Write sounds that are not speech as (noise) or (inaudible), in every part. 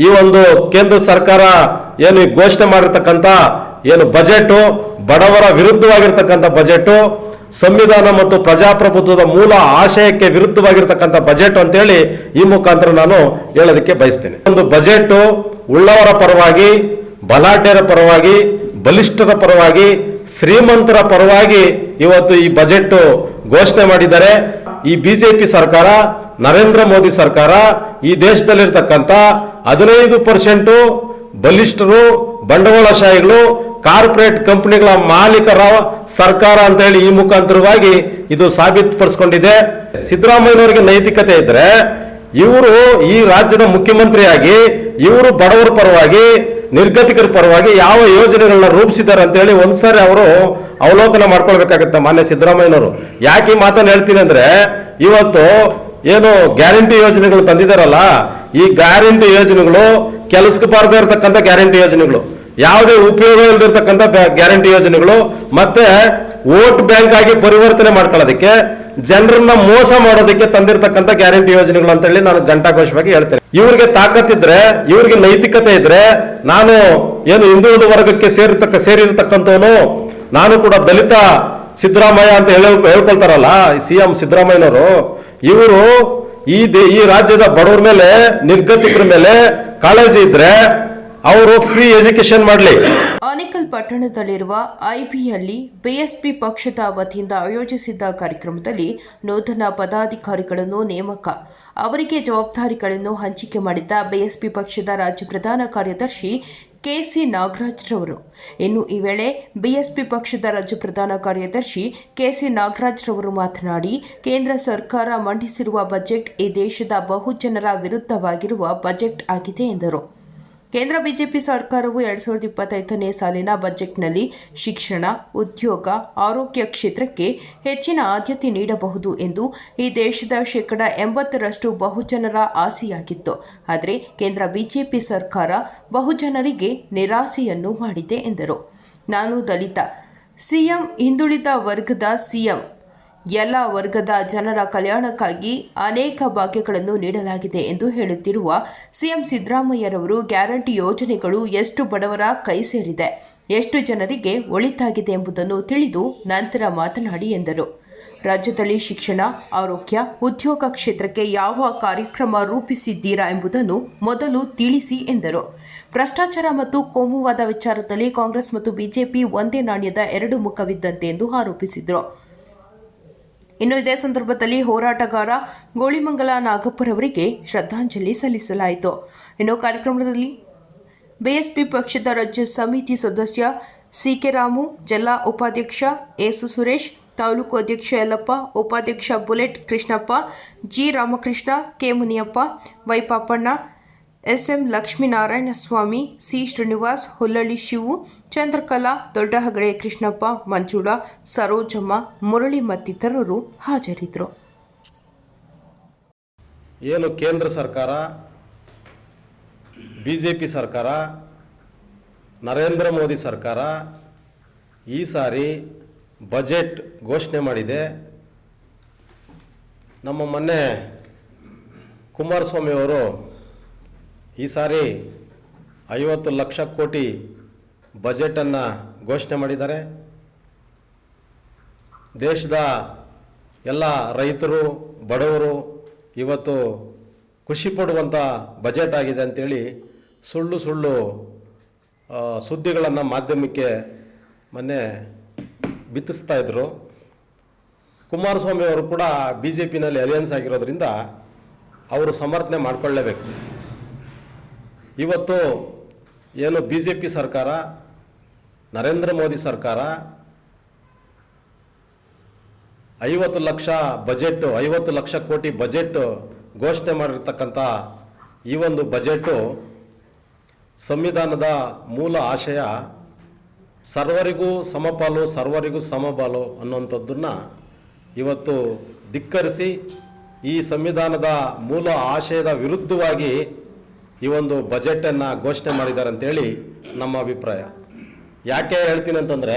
ಈ ಒಂದು ಕೇಂದ್ರ ಸರ್ಕಾರ ಏನು ಘೋಷಣೆ ಮಾಡಿರ್ತಕ್ಕಂಥ ಏನು ಬಜೆಟ್, ಬಡವರ ವಿರುದ್ಧವಾಗಿರ್ತಕ್ಕಂಥ ಬಜೆಟ್, ಸಂವಿಧಾನ ಮತ್ತು ಪ್ರಜಾಪ್ರಭುತ್ವದ ಮೂಲ ಆಶಯಕ್ಕೆ ವಿರುದ್ಧವಾಗಿರ್ತಕ್ಕಂಥ ಬಜೆಟ್ ಅಂತೇಳಿ ಈ ಮುಖಾಂತರ ನಾನು ಹೇಳೋದಕ್ಕೆ ಬಯಸ್ತೇನೆ. ಒಂದು ಬಜೆಟ್ ಉಳ್ಳವರ ಪರವಾಗಿ, ಬಲಾಢ್ಯರ ಪರವಾಗಿ, ಬಲಿಷ್ಠರ ಪರವಾಗಿ, ಶ್ರೀಮಂತರ ಪರವಾಗಿ ಇವತ್ತು ಈ ಬಜೆಟ್ ಘೋಷಣೆ ಮಾಡಿದ್ದಾರೆ. ಈ ಬಿಜೆಪಿ ಸರ್ಕಾರ, ನರೇಂದ್ರ ಮೋದಿ ಸರ್ಕಾರ, ಈ ದೇಶದಲ್ಲಿರ್ತಕ್ಕಂಥ ಹದಿನೈದು ಪರ್ಸೆಂಟು ಬಲಿಷ್ಠರು, ಬಂಡವಾಳಶಾಹಿಗಳು, ಕಾರ್ಪೊರೇಟ್ ಕಂಪನಿಗಳ ಮಾಲೀಕರ ಸರ್ಕಾರ ಅಂತ ಹೇಳಿ ಈ ಮುಖಾಂತರವಾಗಿ ಇದು ಸಾಬೀತುಪಡಿಸ್ಕೊಂಡಿದೆ. ಸಿದ್ದರಾಮಯ್ಯನವರಿಗೆ ನೈತಿಕತೆ ಇದ್ರೆ ಇವರು ಈ ರಾಜ್ಯದ ಮುಖ್ಯಮಂತ್ರಿಯಾಗಿ, ಇವರು ಬಡವರ ಪರವಾಗಿ ನಿರ್ಗತಿಕರ ಪರವಾಗಿ ಯಾವ ಯೋಜನೆಗಳನ್ನ ರೂಪಿಸಿದ್ದಾರೆ ಅಂತ ಹೇಳಿ ಒಂದ್ಸರಿ ಅವರು ಅವಲೋಕನ ಮಾಡ್ಕೊಳ್ಬೇಕಾಗತ್ತೆ ಮಾನ್ಯ ಸಿದ್ದರಾಮಯ್ಯನವರು. ಯಾಕೆ ಮಾತನ್ನು ಹೇಳ್ತೀನಿ ಅಂದ್ರೆ, ಇವತ್ತು ಏನು ಗ್ಯಾರಂಟಿ ಯೋಜನೆಗಳು ತಂದಿದ್ದಾರಲ್ಲ, ಈ ಗ್ಯಾರಂಟಿ ಯೋಜನೆಗಳು ಕೆಲಸಕ್ಕೆ ಬಾರದೇ ಇರತಕ್ಕಂಥ ಗ್ಯಾರಂಟಿ ಯೋಜನೆಗಳು. ಯಾವುದೇ ಉಪಯೋಗ ಇಲ್ದಿರ್ತಕ್ಕಂಥ ಗ್ಯಾರಂಟಿ ಯೋಜನೆಗಳು, ಮತ್ತೆ ವೋಟ್ ಬ್ಯಾಂಕ್ ಆಗಿ ಪರಿವರ್ತನೆ ಮಾಡ್ಕೊಳ್ಳೋದಕ್ಕೆ, ಜನರನ್ನ ಮೋಸ ಮಾಡೋದಕ್ಕೆ ತಂದಿರತಕ್ಕಂಥ ಗ್ಯಾರಂಟಿ ಯೋಜನೆಗಳು ಅಂತ ಹೇಳಿ ನಾನು ಘಂಟಾಘೋಷವಾಗಿ ಹೇಳ್ತೇನೆ. ಇವ್ರಿಗೆ ತಾಕತ್ತಿದ್ರೆ ಇವ್ರಿಗೆ ನೈತಿಕತೆ ಇದ್ರೆ, ನಾನು ಏನು ಹಿಂದುಳಿದ ವರ್ಗಕ್ಕೆ ಸೇರಿರ್ತಕ್ಕ, ಸೇರಿರ್ತಕ್ಕಂಥವನು, ನಾನು ಕೂಡ ದಲಿತ ಸಿದ್ದರಾಮಯ್ಯ ಅಂತ ಹೇಳ ಹೇಳ್ಕೊಳ್ತಾರಲ್ಲ ಸಿ ಎಂ ಸಿದ್ದರಾಮಯ್ಯನವರು, ಇವರು ಈ ದೇ, ಈ ರಾಜ್ಯದ ಬಡವ್ರ ಮೇಲೆ, ನಿರ್ಗತಿಕರ ಮೇಲೆ ಕಾಳಜಿ ಇದ್ರೆ ಅವರು ಫ್ರೀ ಎಜುಕೇಶನ್ ಮಾಡಲಿ. ಆನೇಕಲ್ ಪಟ್ಟಣದಲ್ಲಿರುವ ಐಬಿಯಲ್ಲಿ ಬಿಎಸ್ಪಿ ಪಕ್ಷದ ವತಿಯಿಂದ ಆಯೋಜಿಸಿದ್ದ ಕಾರ್ಯಕ್ರಮದಲ್ಲಿ ನೂತನ ಪದಾಧಿಕಾರಿಗಳನ್ನು ನೇಮಕ. ಅವರಿಗೆ ಜವಾಬ್ದಾರಿಗಳನ್ನು ಹಂಚಿಕೆ ಮಾಡಿದ್ದ ಬಿಎಸ್ಪಿ ಪಕ್ಷದ ರಾಜ್ಯ ಪ್ರಧಾನ ಕಾರ್ಯದರ್ಶಿ ಕೆಸಿ ನಾಗರಾಜ್ರವರು. ಇನ್ನು ಈ ವೇಳೆ ಬಿಎಸ್ಪಿ ಪಕ್ಷದ ರಾಜ್ಯ ಪ್ರಧಾನ ಕಾರ್ಯದರ್ಶಿ ಕೆಸಿ ನಾಗರಾಜ್ರವರು ಮಾತನಾಡಿ, ಕೇಂದ್ರ ಸರ್ಕಾರ ಮಂಡಿಸಿರುವ ಬಜೆಟ್ ಈ ದೇಶದ ಬಹುಜನರ ವಿರುದ್ಧವಾಗಿರುವ ಬಜೆಟ್ ಆಗಿದೆ ಎಂದರು. ಕೇಂದ್ರ ಬಿಜೆಪಿ ಸರ್ಕಾರವು ಎರಡ್ ಸಾವಿರದ ಇಪ್ಪತ್ತೈದನೇ ಸಾಲಿನ ಬಜೆಟ್ನಲ್ಲಿ ಶಿಕ್ಷಣ, ಉದ್ಯೋಗ, ಆರೋಗ್ಯ ಕ್ಷೇತ್ರಕ್ಕೆ ಹೆಚ್ಚಿನ ಆದ್ಯತೆ ನೀಡಬಹುದು ಎಂದು ಈ ದೇಶದ ಶೇಕಡ ಎಂಬತ್ತರಷ್ಟು ಬಹುಜನರ ಆಸೆಯಾಗಿತ್ತು. ಆದರೆ ಕೇಂದ್ರ ಬಿಜೆಪಿ ಸರ್ಕಾರ ಬಹುಜನರಿಗೆ ನಿರಾಸೆಯನ್ನು ಮಾಡಿದೆ ಎಂದರು. ನಾನು ದಲಿತ. ಸಿಎಂ ಹಿಂದುಳಿದ ವರ್ಗದ ಸಿಎಂ ಎಲ್ಲ ವರ್ಗದ ಜನರ ಕಲ್ಯಾಣಕ್ಕಾಗಿ ಅನೇಕ ಭಾಗ್ಯಗಳನ್ನು ನೀಡಲಾಗಿದೆ ಎಂದು ಹೇಳುತ್ತಿರುವ ಸಿಎಂ ಸಿದ್ದರಾಮಯ್ಯರವರು ಗ್ಯಾರಂಟಿ ಯೋಜನೆಗಳು ಎಷ್ಟು ಬಡವರ ಕೈ ಸೇರಿದೆ, ಎಷ್ಟು ಜನರಿಗೆ ಒಳಿತಾಗಿದೆ ಎಂಬುದನ್ನು ತಿಳಿದು ನಂತರ ಮಾತನಾಡಿ ಎಂದರು. ರಾಜ್ಯದಲ್ಲಿ ಶಿಕ್ಷಣ, ಆರೋಗ್ಯ, ಉದ್ಯೋಗ ಕ್ಷೇತ್ರಕ್ಕೆ ಯಾವ ಕಾರ್ಯಕ್ರಮ ರೂಪಿಸಿದ್ದೀರಾ ಎಂಬುದನ್ನು ಮೊದಲು ತಿಳಿಸಿ ಎಂದರು. ಭ್ರಷ್ಟಾಚಾರ ಮತ್ತು ಕೋಮುವಾದ ವಿಚಾರದಲ್ಲಿ ಕಾಂಗ್ರೆಸ್ ಮತ್ತು ಬಿಜೆಪಿ ಒಂದೇ ನಾಣ್ಯದ ಎರಡು ಮುಖವಿದ್ದಂತೆ ಎಂದು ಆರೋಪಿಸಿದರು. ಇನ್ನು ಇದೇ ಸಂದರ್ಭದಲ್ಲಿ ಹೋರಾಟಗಾರ ಗೋಳಿಮಂಗಲ ನಾಗಪ್ಪರವರಿಗೆ ಶ್ರದ್ಧಾಂಜಲಿ ಸಲ್ಲಿಸಲಾಯಿತು. ಇನ್ನು ಕಾರ್ಯಕ್ರಮದಲ್ಲಿ ಬಿಎಸ್ಪಿ ಪಕ್ಷದ ರಾಜ್ಯ ಸಮಿತಿ ಸದಸ್ಯ ಸಿ ಕೆ ರಾಮು, ಜಿಲ್ಲಾ ಉಪಾಧ್ಯಕ್ಷ ಎಸ್. ಸುರೇಶ್, ತಾಲೂಕು ಅಧ್ಯಕ್ಷ ಯಲ್ಲಪ್ಪ, ಉಪಾಧ್ಯಕ್ಷ bullet Krishnappa, G. Ramakrishna, K. Muniyappa, Y. Papanna SM Lakshminarayana Swamy, C Srinivas, Hullalli Shivu, Chandrakala ದೊಡ್ಡ ದೊಡ್ಡಹಗಡೆ ಕೃಷ್ಣಪ್ಪ, ಮಂಜುಳಾ, ಸರೋಜಮ್ಮ, ಮುರಳಿ ಮತ್ತಿತರರು ಹಾಜರಿದ್ದರು. ಏನು ಕೇಂದ್ರ ಸರ್ಕಾರ ಬಿ ಜೆ ಪಿ ಸರ್ಕಾರ, ನರೇಂದ್ರ ಮೋದಿ ಸರ್ಕಾರ ಈ ಸಾರಿ ಬಜೆಟ್ ಘೋಷಣೆ ಮಾಡಿದೆ. ನಮ್ಮ ಮೊನ್ನೆ ಕುಮಾರಸ್ವಾಮಿ ಅವರು ಈ ಸಾರಿ ಐವತ್ತು ಲಕ್ಷ ಕೋಟಿ ಬಜೆಟನ್ನು ಘೋಷಣೆ ಮಾಡಿದ್ದಾರೆ. ದೇಶದ ಎಲ್ಲ ರೈತರು, ಬಡವರು ಇವತ್ತು ಖುಷಿ ಪಡುವಂಥ ಬಜೆಟ್ ಆಗಿದೆ ಅಂತೇಳಿ ಸುಳ್ಳು ಸುಳ್ಳು ಸುದ್ದಿಗಳನ್ನು ಮಾಧ್ಯಮಕ್ಕೆ ಮೊನ್ನೆ ಬಿತ್ತಿಸ್ತಾ ಇದ್ದರು ಕುಮಾರಸ್ವಾಮಿ ಅವರು ಕೂಡ ಬಿ ಜೆ ಪಿನಲ್ಲಿ ಅಲಿಯನ್ಸ್ ಆಗಿರೋದ್ರಿಂದ ಅವರು ಸಮರ್ಥನೆ ಮಾಡಿಕೊಳ್ಳಲೇಬೇಕು ಇವತ್ತು ಏನು ಬಿ ಜೆ ಪಿ ಸರ್ಕಾರ, ನರೇಂದ್ರ ಮೋದಿ ಸರ್ಕಾರ, ಐವತ್ತು ಲಕ್ಷ ಬಜೆಟ್ ಐವತ್ತು ಲಕ್ಷ ಕೋಟಿ ಬಜೆಟ್ ಘೋಷಣೆ ಮಾಡಿರ್ತಕ್ಕಂಥ ಈ ಒಂದು ಬಜೆಟು ಸಂವಿಧಾನದ ಮೂಲ ಆಶಯ, ಸರ್ವರಿಗೂ ಸಮಪಾಲು, ಸರ್ವರಿಗೂ ಸಮಬಾಲು ಅನ್ನುವಂಥದ್ದನ್ನು ಇವತ್ತು ಧಿಕ್ಕರಿಸಿ ಈ ಸಂವಿಧಾನದ ಮೂಲ ಆಶಯದ ವಿರುದ್ಧವಾಗಿ ಈ ಒಂದು ಬಜೆಟನ್ನು ಘೋಷಣೆ ಮಾಡಿದ್ದಾರೆ ಅಂತೇಳಿ ನಮ್ಮ ಅಭಿಪ್ರಾಯ. ಯಾಕೆ ಹೇಳ್ತೀನಿ ಅಂತಂದರೆ,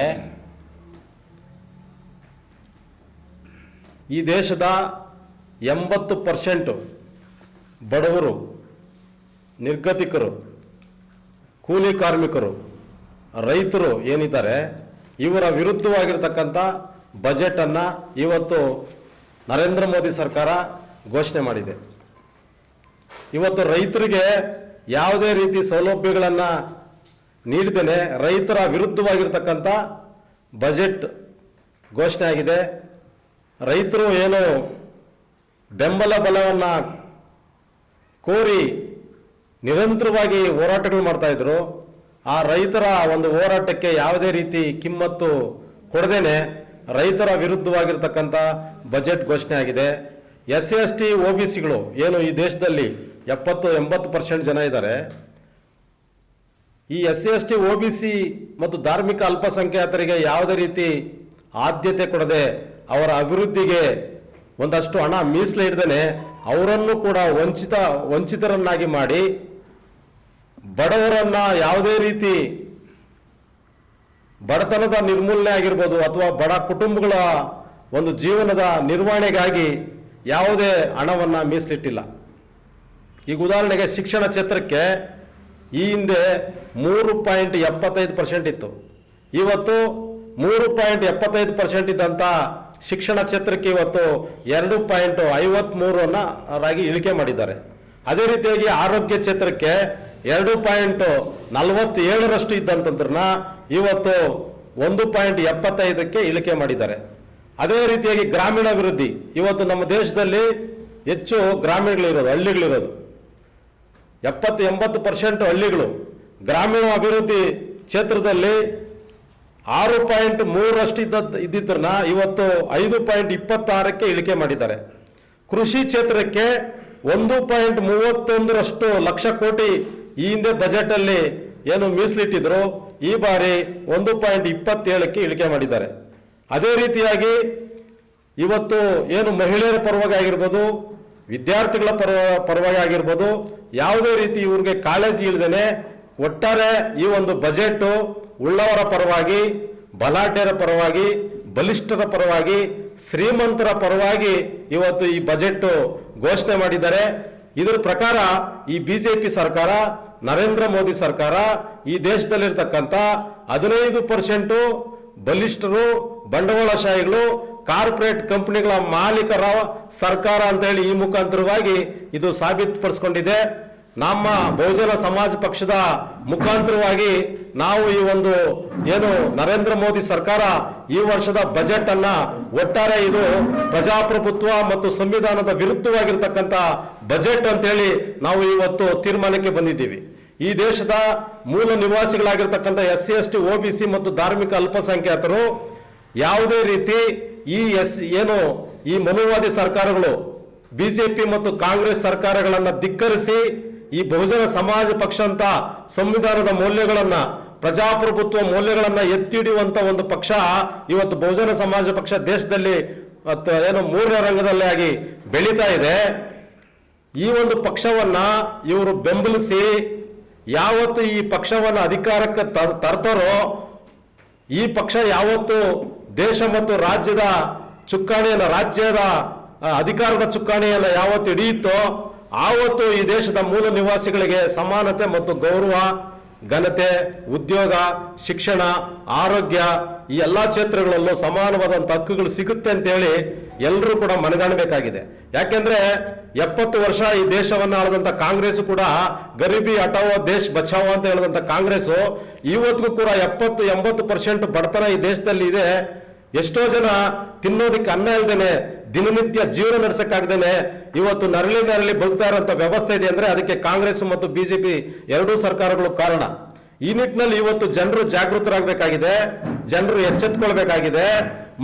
ಈ ದೇಶದ ಎಂಬತ್ತು ಪರ್ಸೆಂಟು ಬಡವರು, ನಿರ್ಗತಿಕರು, ಕೂಲಿ ಕಾರ್ಮಿಕರು, ರೈತರು ಏನಿದ್ದಾರೆ, ಇವರ ವಿರುದ್ಧವಾಗಿರ್ತಕ್ಕಂಥ ಬಜೆಟನ್ನು ಇವತ್ತು ನರೇಂದ್ರ ಮೋದಿ ಸರ್ಕಾರ ಘೋಷಣೆ ಮಾಡಿದೆ. ಇವತ್ತು ರೈತರಿಗೆ ಯಾವುದೇ ರೀತಿ ಸೌಲಭ್ಯಗಳನ್ನು ನೀಡಿದ್ದೇನೆ, ರೈತರ ವಿರುದ್ಧವಾಗಿರ್ತಕ್ಕಂಥ ಬಜೆಟ್ ಘೋಷಣೆ ಆಗಿದೆ. ರೈತರು ಏನು ಬೆಂಬಲ ಬಲವನ್ನು ಕೋರಿ ನಿರಂತರವಾಗಿ ಹೋರಾಟಗಳು ಮಾಡ್ತಾಯಿದ್ರು ಆ ರೈತರ ಒಂದು ಹೋರಾಟಕ್ಕೆ ಯಾವುದೇ ರೀತಿ ಕಿಮ್ಮತ್ತು ಕೊಡದೇನೆ, ರೈತರ ವಿರುದ್ಧವಾಗಿರ್ತಕ್ಕಂಥ ಬಜೆಟ್ ಘೋಷಣೆ ಆಗಿದೆ. S C S T O B ಸಿಗಳು ಏನು ಈ ದೇಶದಲ್ಲಿ ಎಪ್ಪತ್ತು, ಎಂಬತ್ತು ಪರ್ಸೆಂಟ್ ಜನ ಇದ್ದಾರೆ. ಈ S C, S T O B C ಮತ್ತು ಧಾರ್ಮಿಕ ಅಲ್ಪಸಂಖ್ಯಾತರಿಗೆ ಯಾವುದೇ ರೀತಿ ಆದ್ಯತೆ ಕೊಡದೆ ಅವರ ಅಭಿವೃದ್ಧಿಗೆ ಒಂದಷ್ಟು ಹಣ ಮೀಸಲು ಅವರನ್ನು ಕೂಡ ವಂಚಿತ, ವಂಚಿತರನ್ನಾಗಿ ಮಾಡಿ ಬಡವರನ್ನು ಯಾವುದೇ ರೀತಿ ಬಡತನದ ನಿರ್ಮೂಲನೆ ಆಗಿರ್ಬೋದು ಅಥವಾ ಬಡ ಕುಟುಂಬಗಳ ಒಂದು ಜೀವನದ ನಿರ್ವಹಣೆಗಾಗಿ ಯಾವುದೇ ಹಣವನ್ನು ಮೀಸಲಿಟ್ಟಿಲ್ಲ. ಈಗ ಉದಾಹರಣೆಗೆ ಶಿಕ್ಷಣ ಕ್ಷೇತ್ರಕ್ಕೆ ಈ ಹಿಂದೆ ಮೂರು ಪಾಯಿಂಟ್ ಎಪ್ಪತ್ತೈದು ಪರ್ಸೆಂಟ್ ಇತ್ತು. ಇವತ್ತು ಮೂರು ಪಾಯಿಂಟ್ ಎಪ್ಪತ್ತೈದು ಪರ್ಸೆಂಟ್ ಇದ್ದಂಥ ಶಿಕ್ಷಣ ಕ್ಷೇತ್ರಕ್ಕೆ ಇವತ್ತು ಎರಡು ಪಾಯಿಂಟ್ ಐವತ್ತ್ಮೂರನ್ನು ರಾಗಿ ಇಳಿಕೆ ಮಾಡಿದ್ದಾರೆ. ಅದೇ ರೀತಿಯಾಗಿ ಆರೋಗ್ಯ ಕ್ಷೇತ್ರಕ್ಕೆ ಎರಡು ಪಾಯಿಂಟ್ ನಲವತ್ತೇಳರಷ್ಟು ಇದ್ದಂಥದ್ರನ್ನ ಇವತ್ತು ಒಂದು ಪಾಯಿಂಟ್ ಎಪ್ಪತ್ತೈದಕ್ಕೆ ಇಳಿಕೆ ಮಾಡಿದ್ದಾರೆ. ಅದೇ ರೀತಿಯಾಗಿ ಗ್ರಾಮೀಣಾಭಿವೃದ್ಧಿ. ಇವತ್ತು ನಮ್ಮ ದೇಶದಲ್ಲಿ ಹೆಚ್ಚು ಗ್ರಾಮೀಣಗಳಿರೋದು, ಹಳ್ಳಿಗಳಿರೋದು. ಎಪ್ಪತ್ತು ಎಂಬತ್ತು ಪರ್ಸೆಂಟ್ ಹಳ್ಳಿಗಳು ಗ್ರಾಮೀಣ ಅಭಿವೃದ್ಧಿ ಕ್ಷೇತ್ರದಲ್ಲಿ ಆರು ಪಾಯಿಂಟ್ ಮೂರರಷ್ಟು ಇದ್ದ ಇದ್ದಿದ್ದನ್ನ ಇವತ್ತು ಐದು ಪಾಯಿಂಟ್ ಇಪ್ಪತ್ತಾರಕ್ಕೆ ಇಳಿಕೆ ಮಾಡಿದ್ದಾರೆ. ಕೃಷಿ ಕ್ಷೇತ್ರಕ್ಕೆ ಒಂದು ಪಾಯಿಂಟ್ ಮೂವತ್ತೊಂದರಷ್ಟು ಲಕ್ಷ ಕೋಟಿ ಈ ಹಿಂದೆ ಬಜೆಟಲ್ಲಿ ಏನು ಮೀಸಲಿಟ್ಟಿದ್ರು ಈ ಬಾರಿ ಒಂದು ಪಾಯಿಂಟ್ ಇಪ್ಪತ್ತೇಳಕ್ಕೆ ಇಳಿಕೆ ಮಾಡಿದ್ದಾರೆ. ಅದೇ ರೀತಿಯಾಗಿ ಇವತ್ತು ಏನು ಮಹಿಳೆಯರ ಪರವಾಗಿ ಆಗಿರ್ಬೋದು ವಿದ್ಯಾರ್ಥಿಗಳ ಪರವ, ಪರವಾಗಿ ಆಗಿರ್ಬೋದು, ಯಾವುದೇ ರೀತಿ ಇವ್ರಿಗೆ ಕಾಳಜಿ ಇಲ್ದೇನೆ ಒಟ್ಟಾರೆ ಈ ಒಂದು ಬಜೆಟ್ ಉಳ್ಳವರ ಪರವಾಗಿ, ಬಲಾಢ್ಯರ ಪರವಾಗಿ, ಬಲಿಷ್ಠರ ಪರವಾಗಿ, ಶ್ರೀಮಂತರ ಪರವಾಗಿ ಇವತ್ತು ಈ ಬಜೆಟ್ ಘೋಷಣೆ ಮಾಡಿದ್ದಾರೆ. ಇದರ ಪ್ರಕಾರ ಈ ಬಿಜೆಪಿ ಸರ್ಕಾರ, ನರೇಂದ್ರ ಮೋದಿ ಸರ್ಕಾರ, ಈ ದೇಶದಲ್ಲಿರ್ತಕ್ಕಂಥ ಹದಿನೈದು ಪರ್ಸೆಂಟು ಬಲಿಷ್ಠರು, ಬಂಡವಾಳಶಾಹಿಗಳು ಕಾರ್ಪೊರೇಟ್ ಕಂಪನಿಗಳ ಮಾಲೀಕರ ಸರ್ಕಾರ ಅಂತ ಹೇಳಿ ಈ ಮುಖಾಂತರವಾಗಿ ಇದು ಸಾಬೀತುಪಡಿಸ್ಕೊಂಡಿದೆ. ನಮ್ಮ ಬಹುಜನ ಸಮಾಜ ಪಕ್ಷದ ಮುಖಾಂತರವಾಗಿ ನಾವು ಈ ಒಂದು ಏನು ನರೇಂದ್ರ ಮೋದಿ ಸರ್ಕಾರ ಈ ವರ್ಷದ ಬಜೆಟ್ ಅನ್ನ ಒಟ್ಟಾರೆ ಇದು ಪ್ರಜಾಪ್ರಭುತ್ವ ಮತ್ತು ಸಂವಿಧಾನದ ವಿರುದ್ಧವಾಗಿರ್ತಕ್ಕಂಥ ಬಜೆಟ್ ಅಂತೇಳಿ ನಾವು ಇವತ್ತು ತೀರ್ಮಾನಕ್ಕೆ ಬಂದಿದ್ದೀವಿ. ಈ ದೇಶದ ಮೂಲ ನಿವಾಸಿಗಳಾಗಿರ್ತಕ್ಕಂಥ S C, S T O B, C ಮತ್ತು ಧಾರ್ಮಿಕ ಅಲ್ಪಸಂಖ್ಯಾತರು ಯಾವುದೇ ರೀತಿ ಈ ಎಸ್ ಏನು ಈ ಮನುವಾದಿ ಸರ್ಕಾರಗಳು, ಬಿಜೆಪಿ ಮತ್ತು ಕಾಂಗ್ರೆಸ್ ಸರ್ಕಾರಗಳನ್ನು ಧಿಕ್ಕರಿಸಿ ಈ ಬಹುಜನ ಸಮಾಜ ಪಕ್ಷ ಅಂತ ಸಂವಿಧಾನದ ಮೌಲ್ಯಗಳನ್ನು, ಪ್ರಜಾಪ್ರಭುತ್ವ ಮೌಲ್ಯಗಳನ್ನು ಎತ್ತಿ ಹಿಡಿಯುವಂತ ಒಂದು ಪಕ್ಷ ಇವತ್ತು ಬಹುಜನ ಸಮಾಜ ಪಕ್ಷ ದೇಶದಲ್ಲಿ ಏನು ಮೂರನೇ ರಂಗದಲ್ಲಿ ಆಗಿ ಬೆಳೀತಾ ಇದೆ. ಈ ಒಂದು ಪಕ್ಷವನ್ನ ಇವರು ಬೆಂಬಲಿಸಿ ಯಾವತ್ತು ಈ ಪಕ್ಷವನ್ನ ಅಧಿಕಾರಕ್ಕೆ ತರ್ತಾರೋ, ಈ ಪಕ್ಷ ಯಾವತ್ತು ದೇಶ ಮತ್ತು ರಾಜ್ಯದ ಚುಕ್ಕಾಣಿಯನ್ನು ರಾಜ್ಯದ ಅಧಿಕಾರದ ಚುಕ್ಕಾಣಿಯನ್ನು ಯಾವತ್ತು ಹಿಡಿಯುತ್ತೋ, ಆವತ್ತು ಈ ದೇಶದ ಮೂಲ ನಿವಾಸಿಗಳಿಗೆ ಸಮಾನತೆ ಮತ್ತು ಗೌರವ, ಘನತೆ, ಉದ್ಯೋಗ, ಶಿಕ್ಷಣ, ಆರೋಗ್ಯ, ಈ ಎಲ್ಲ ಕ್ಷೇತ್ರಗಳಲ್ಲೂ ಸಮಾನವಾದಂಥ ಹಕ್ಕುಗಳು ಸಿಗುತ್ತೆ ಅಂತೇಳಿ ಎಲ್ಲರೂ ಕೂಡ ಮನಗಾಣಬೇಕಾಗಿದೆ. ಯಾಕೆಂದ್ರೆ ಎಪ್ಪತ್ತು ವರ್ಷ ಈ ದೇಶವನ್ನು ಆಳದಂತ ಕಾಂಗ್ರೆಸ್ ಕೂಡ ಗರೀಬಿ ಹಟಾವೋ ದೇಶ್ ಬಚಾವೋ ಅಂತ ಹೇಳಿದಂಥ ಕಾಂಗ್ರೆಸ್ ಇವತ್ತಿಗೂ ಕೂಡ ಎಪ್ಪತ್ತು, ಎಂಬತ್ತು ಪರ್ಸೆಂಟ್ ಬಡತನ ಈ ದೇಶದಲ್ಲಿ ಇದೆ. ಎಷ್ಟೋ ಜನ ತಿನ್ನೋದಕ್ಕೆ ಅನ್ನ ಇಲ್ದೇನೆ ದಿನನಿತ್ಯ ಜೀವನ ನಡೆಸಕ್ಕಾಗ್ದೇನೆ ಇವತ್ತು ನರಳಿ ನರಳಿ ಬದುಕ್ತಾ ಇರೋಂಥ ವ್ಯವಸ್ಥೆ ಇದೆ ಅಂದ್ರೆ ಅದಕ್ಕೆ ಕಾಂಗ್ರೆಸ್ ಮತ್ತು ಬಿಜೆಪಿ ಎರಡೂ ಸರ್ಕಾರಗಳು ಕಾರಣ. ಈ ನಿಟ್ಟಿನಲ್ಲಿ ಇವತ್ತು ಜನರು ಜಾಗೃತರಾಗಬೇಕಾಗಿದೆ, ಜನರು ಎಚ್ಚೆತ್ಕೊಳ್ಬೇಕಾಗಿದೆ,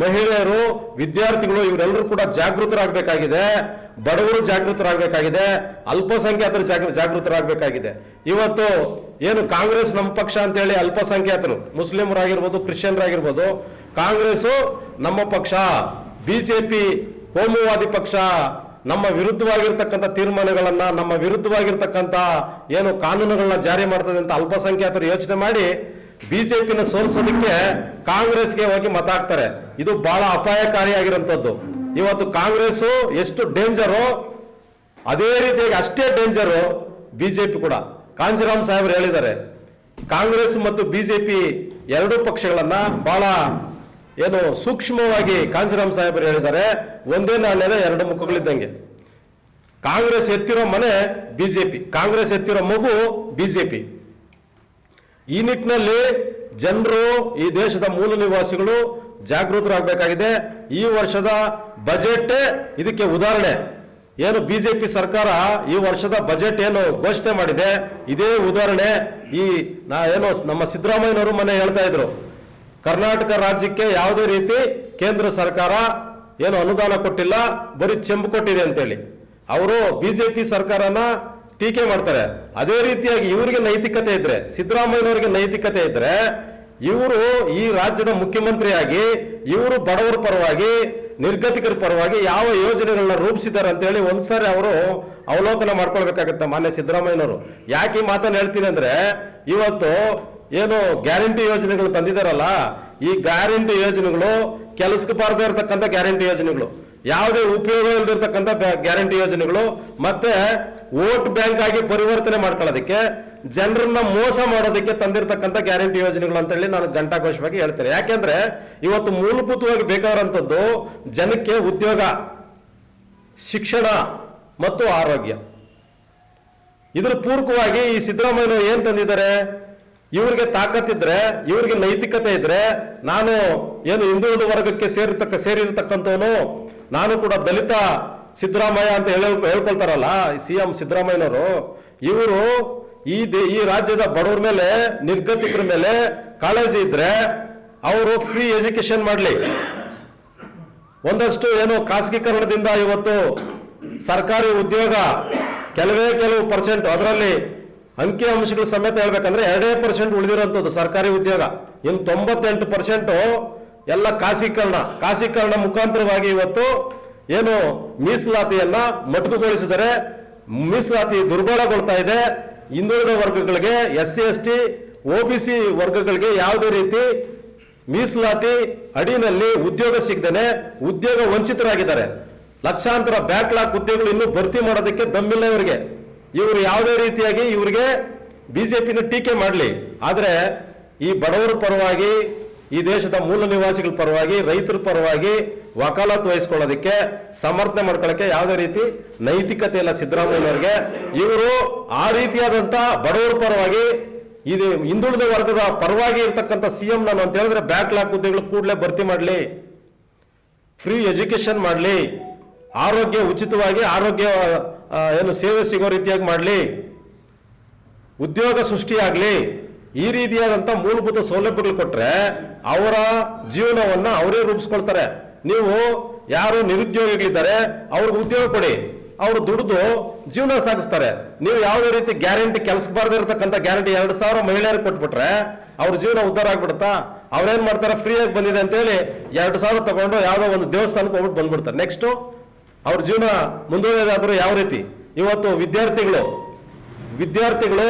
ಮಹಿಳೆಯರು, ವಿದ್ಯಾರ್ಥಿಗಳು ಇವರೆಲ್ಲರೂ ಕೂಡ ಜಾಗೃತರಾಗಬೇಕಾಗಿದೆ, ಬಡವರು ಜಾಗೃತರಾಗಬೇಕಾಗಿದೆ, ಅಲ್ಪಸಂಖ್ಯಾತರು ಜಾಗ, ಜಾಗೃತರಾಗಬೇಕಾಗಿದೆ. ಇವತ್ತು ಏನು ಕಾಂಗ್ರೆಸ್ ನಮ್ಮ ಪಕ್ಷ ಅಂತೇಳಿ ಅಲ್ಪಸಂಖ್ಯಾತರು, ಮುಸ್ಲಿಮರಾಗಿರ್ಬೋದು, ಕ್ರಿಶ್ಚಿಯನ್ರಾಗಿರ್ಬೋದು ಕಾಂಗ್ರೆಸ್ಸು ನಮ್ಮ ಪಕ್ಷ, ಬಿಜೆಪಿ ಕೋಮುವಾದಿ ಪಕ್ಷ, ನಮ್ಮ ವಿರುದ್ಧವಾಗಿರ್ತಕ್ಕಂಥ ತೀರ್ಮಾನಗಳನ್ನು, ನಮ್ಮ ವಿರುದ್ಧವಾಗಿರ್ತಕ್ಕಂಥ ಏನು ಕಾನೂನುಗಳನ್ನ ಜಾರಿ ಮಾಡ್ತದೆ ಅಂತ ಅಲ್ಪಸಂಖ್ಯಾತರು ಯೋಚನೆ ಮಾಡಿ ಬಿಜೆಪಿನ ಸೋಲಿಸೋದಕ್ಕೆ ಕಾಂಗ್ರೆಸ್ಗೆ ಹೋಗಿ ಮತ ಹಾಕ್ತಾರೆ ಇದು ಬಹಳ ಅಪಾಯಕಾರಿಯಾಗಿರುವಂಥದ್ದು. ಇವತ್ತು ಕಾಂಗ್ರೆಸ್ ಎಷ್ಟು ಡೇಂಜರು, ಅದೇ ರೀತಿಯಾಗಿ ಅಷ್ಟೇ ಡೇಂಜರು ಬಿಜೆಪಿ ಕೂಡ. ಕಾಂಜಿರಾಮ್ ಸಾಹೇಬರು ಹೇಳಿದ್ದಾರೆ, ಕಾಂಗ್ರೆಸ್ ಮತ್ತು ಬಿಜೆಪಿ ಎರಡೂ ಪಕ್ಷಗಳನ್ನು ಬಹಳ ಏನು ಸೂಕ್ಷ್ಮವಾಗಿ ಕಾಂಚಿರಾಮ್ ಸಾಹೇಬರು ಹೇಳಿದ್ದಾರೆ, ಒಂದೇ ನಾಣ್ಯದ ಎರಡು ಮುಖಗಳಿದ್ದಂಗೆ. ಕಾಂಗ್ರೆಸ್ ಎತ್ತಿರೋ ಮನೆ ಬಿಜೆಪಿ, ಕಾಂಗ್ರೆಸ್ ಎತ್ತಿರೋ ಮಗು ಬಿಜೆಪಿ. ಈ ನಿಟ್ಟಿನಲ್ಲಿ ಜನರು, ಈ ದೇಶದ ಮೂಲ ನಿವಾಸಿಗಳು ಜಾಗೃತರಾಗಬೇಕಾಗಿದೆ. ಈ ವರ್ಷದ ಬಜೆಟ್ ಇದಕ್ಕೆ ಉದಾಹರಣೆ. ಏನು ಬಿಜೆಪಿ ಸರ್ಕಾರ ಈ ವರ್ಷದ ಬಜೆಟ್ ಏನು ಘೋಷಣೆ ಮಾಡಿದೆ? ಇದೇ ಉದಾಹರಣೆ. ಈ ನಾ ಏನು ನಮ್ಮ ಸಿದ್ದರಾಮಯ್ಯನವರು ಮನೆ ಹೇಳ್ತಾ ಇದ್ರು. ಕರ್ನಾಟಕ ರಾಜ್ಯಕ್ಕೆ ಯಾವುದೇ ರೀತಿ ಕೇಂದ್ರ ಸರ್ಕಾರ ಏನು ಅನುದಾನ ಕೊಟ್ಟಿಲ್ಲ, ಬರೀ ಚೆಂಬು ಕೊಟ್ಟಿದೆ ಅಂತೇಳಿ. ಅವರು ಬಿಜೆಪಿ ಸರ್ಕಾರನ ಟೀಕೆ ಮಾಡ್ತಾರೆ. ಅದೇ ರೀತಿಯಾಗಿ ಇವರಿಗೆ ನೈತಿಕತೆ ಇದ್ರೆ, ಸಿದ್ದರಾಮಯ್ಯನವರಿಗೆ ನೈತಿಕತೆ ಇದ್ರೆ, ಇವರು ಈ ರಾಜ್ಯದ ಮುಖ್ಯಮಂತ್ರಿಯಾಗಿ, ಇವರು ಬಡವರ ಪರವಾಗಿ, ನಿರ್ಗತಿಕರ ಪರವಾಗಿ ಯಾವ ಯೋಜನೆಗಳನ್ನ ರೂಪಿಸಿದ್ದಾರೆ ಅಂತ ಹೇಳಿ ಒಂದ್ಸಾರಿ ಅವರು ಅವಲೋಕನ ಮಾಡ್ಕೊಳ್ಬೇಕಾಗತ್ತೆ ಮಾನ್ಯ ಸಿದ್ದರಾಮಯ್ಯನವರು. ಯಾಕೆ ಮಾತನ್ನ ಹೇಳ್ತೀನಿ ಅಂದ್ರೆ, ಇವತ್ತು ಏನು ಗ್ಯಾರಂಟಿ ಯೋಜನೆಗಳು ತಂದಿದ್ದಾರಲ್ಲ, ಈ ಗ್ಯಾರಂಟಿ ಯೋಜನೆಗಳು ಕೆಲಸಕ್ಕೆ ಬಾರದೇ ಇರತಕ್ಕಂಥ ಗ್ಯಾರಂಟಿ ಯೋಜನೆಗಳು. ಯಾವುದೇ ಉಪಯೋಗ ಇಲ್ದಿರ್ತಕ್ಕಂಥ ಗ್ಯಾರಂಟಿ ಯೋಜನೆಗಳು, ಮತ್ತೆ ವೋಟ್ ಬ್ಯಾಂಕ್ ಆಗಿ ಪರಿವರ್ತನೆ ಮಾಡ್ಕೊಳ್ಳೋದಕ್ಕೆ, ಜನರನ್ನ ಮೋಸ ಮಾಡೋದಕ್ಕೆ ತಂದಿರತಕ್ಕಂಥ ಗ್ಯಾರಂಟಿ ಯೋಜನೆಗಳು ಅಂತ ಹೇಳಿ ನಾನು ಘಂಟಾಘೋಷವಾಗಿ ಹೇಳ್ತೇನೆ. ಯಾಕೆಂದ್ರೆ ಇವತ್ತು ಮೂಲಭೂತವಾಗಿ ಬೇಕಾದಂಥದ್ದು ಜನಕ್ಕೆ ಉದ್ಯೋಗ, ಶಿಕ್ಷಣ ಮತ್ತು ಆರೋಗ್ಯ. ಇದ್ರ ಪೂರ್ವಕವಾಗಿ ಈ ಸಿದ್ದರಾಮಯ್ಯ ಏನ್ ತಂದಿದ್ದಾರೆ? ಇವ್ರಿಗೆ ತಾಕತ್ತಿದ್ರೆ ಇವ್ರಿಗೆ ನೈತಿಕತೆ ಇದ್ರೆ, ನಾನು ಏನು ಹಿಂದುಳಿದ ವರ್ಗಕ್ಕೆ ಸೇರಿರ್ತಕ್ಕ, ಸೇರಿರ್ತಕ್ಕಂಥವನು, ನಾನು ಕೂಡ ದಲಿತ ಸಿದ್ದರಾಮಯ್ಯ ಅಂತ ಹೇಳ ಹೇಳ್ಕೊಳ್ತಾರಲ್ಲ ಸಿ ಎಂ ಸಿದ್ದರಾಮಯ್ಯನವರು, ಇವರು ಈ ದೇ, ಈ ರಾಜ್ಯದ ಬಡವ್ರ ಮೇಲೆ, ನಿರ್ಗತಿಕರ ಮೇಲೆ ಕಾಳಜಿ ಇದ್ರೆ, ಅವರು ಫ್ರೀ ಎಜುಕೇಶನ್ ಮಾಡಲಿ. ಒಂದಷ್ಟು ಏನು ಖಾಸಗೀಕರಣದಿಂದ ಇವತ್ತು ಸರ್ಕಾರಿ ಉದ್ಯೋಗ, ಕೆಲವೇ, ಕೆಲವು ಪರ್ಸೆಂಟ್ ಅದರಲ್ಲಿ ಅಂಕಿ ಅಂಶಗಳು ಸಮೇತ ಹೇಳ್ಬೇಕಂದ್ರೆ ಎರಡೇ ಪರ್ಸೆಂಟ್ ಉಳಿದಿರೋಂಥದ್ದು ಸರ್ಕಾರಿ ಉದ್ಯೋಗ. ಇನ್ನು ತೊಂಬತ್ತೆಂಟು ಪರ್ಸೆಂಟು ಎಲ್ಲ ಖಾಸೀಕರಣ. ಖಾಸೀಕರಣ ಮುಖಾಂತರವಾಗಿ ಇವತ್ತು ಏನು ಮೀಸಲಾತಿಯನ್ನ ಮೊಟಕುಗೊಳಿಸಿದರೆ ಮೀಸಲಾತಿ ದುರ್ಬಲಗೊಳ್ತಾ ಇದೆ. ಹಿಂದುಳಿದ ವರ್ಗಗಳಿಗೆ S C, S T, O B C ವರ್ಗಗಳಿಗೆ ಯಾವುದೇ ರೀತಿ ಮೀಸಲಾತಿ ಅಡಿನಲ್ಲಿ ಉದ್ಯೋಗ ಸಿಗದೇನೆ ಉದ್ಯೋಗ ವಂಚಿತರಾಗಿದ್ದಾರೆ. ಲಕ್ಷಾಂತರ ಬ್ಯಾಕ್ಲಾಗ್ ಹುದ್ದೆಗಳು ಇನ್ನೂ ಭರ್ತಿ ಮಾಡೋದಕ್ಕೆ ದಮ್ಮಿಲ್ಲ ಇವರಿಗೆ. ಇವರು ಯಾವುದೇ ರೀತಿಯಾಗಿ ಇವರಿಗೆ ಪಿನ ಟೀಕೆ ಮಾಡಲಿ. ಆದರೆ ಈ ಬಡವರ ಪರವಾಗಿ, ಈ ದೇಶದ ಮೂಲ ನಿವಾಸಿಗಳ ಪರವಾಗಿ, ರೈತರ ಪರವಾಗಿ ವಕಾಲತ್ತು ವಹಿಸ್ಕೊಳ್ಳೋದಕ್ಕೆ, ಸಮರ್ಥನೆ ಮಾಡ್ಕೊಳ್ಳೋಕ್ಕೆ ಯಾವುದೇ ರೀತಿ ನೈತಿಕತೆ ಇಲ್ಲ ಸಿದ್ದರಾಮಯ್ಯವರಿಗೆ ಇವರು ಆ ರೀತಿಯಾದಂಥ ಬಡವರ ಪರವಾಗಿ, ಇದು ಹಿಂದುಳಿದ ವರ್ಗದ ಪರವಾಗಿ ಇರ್ತಕ್ಕಂಥ ಸಿ ಎಂ ನಾನು ಅಂತ ಹೇಳಿದ್ರೆ ಬ್ಯಾಕ್ಲಾಗ್ ಹುದ್ದೆಗಳು ಕೂಡಲೇ ಭರ್ತಿ ಮಾಡಲಿ. ಫ್ರೀ ಎಜುಕೇಷನ್ ಮಾಡಲಿ. ಆರೋಗ್ಯ ಉಚಿತವಾಗಿ ಆರೋಗ್ಯ ಏನು ಸೇವೆ ಸಿಗೋ ರೀತಿಯಾಗಿ ಮಾಡಲಿ. ಉದ್ಯೋಗ ಸೃಷ್ಟಿಯಾಗಲಿ. ಈ ರೀತಿಯಾದಂಥ ಮೂಲಭೂತ ಸೌಲಭ್ಯಗಳು ಕೊಟ್ಟರೆ ಅವರ ಜೀವನವನ್ನು ಅವರೇ ರೂಪಿಸ್ಕೊಳ್ತಾರೆ. ನೀವು ಯಾರು ನಿರುದ್ಯೋಗಿಗಳಿದ್ದಾರೆ, ಅವ್ರಿಗೆ ಉದ್ಯೋಗ ಕೊಡಿ. ಅವರು ದುಡಿದು ಜೀವನ ಸಾಗಿಸ್ತಾರೆ. ನೀವು ಯಾವುದೇ ರೀತಿ ಗ್ಯಾರಂಟಿ ಕೆಲಸ ಇರತಕ್ಕಂಥ ಗ್ಯಾರಂಟಿ ಎರಡು ಸಾವಿರ ಮಹಿಳೆಯರಿಗೆ ಕೊಟ್ಬಿಟ್ರೆ ಅವ್ರ ಜೀವನ ಉದ್ಧಾರ ಆಗ್ಬಿಡುತ್ತಾ? ಅವ್ರೇನು ಮಾಡ್ತಾರೆ? ಫ್ರೀಯಾಗಿ ಬಂದಿದೆ ಅಂತೇಳಿ ಎರಡು ಸಾವಿರ ತಗೊಂಡು ಯಾವುದೋ ಒಂದು ದೇವಸ್ಥಾನಕ್ಕೆ ಹೋಗ್ಬಿಟ್ಟು ಬಂದ್ಬಿಡ್ತಾರೆ. ನೆಕ್ಸ್ಟು ಅವ್ರ ಜೀವನ ಮುಂದುವರೆಯೋದಾದ್ರೆ ಯಾವ ರೀತಿ? ಇವತ್ತು ವಿದ್ಯಾರ್ಥಿಗಳು ವಿದ್ಯಾರ್ಥಿಗಳು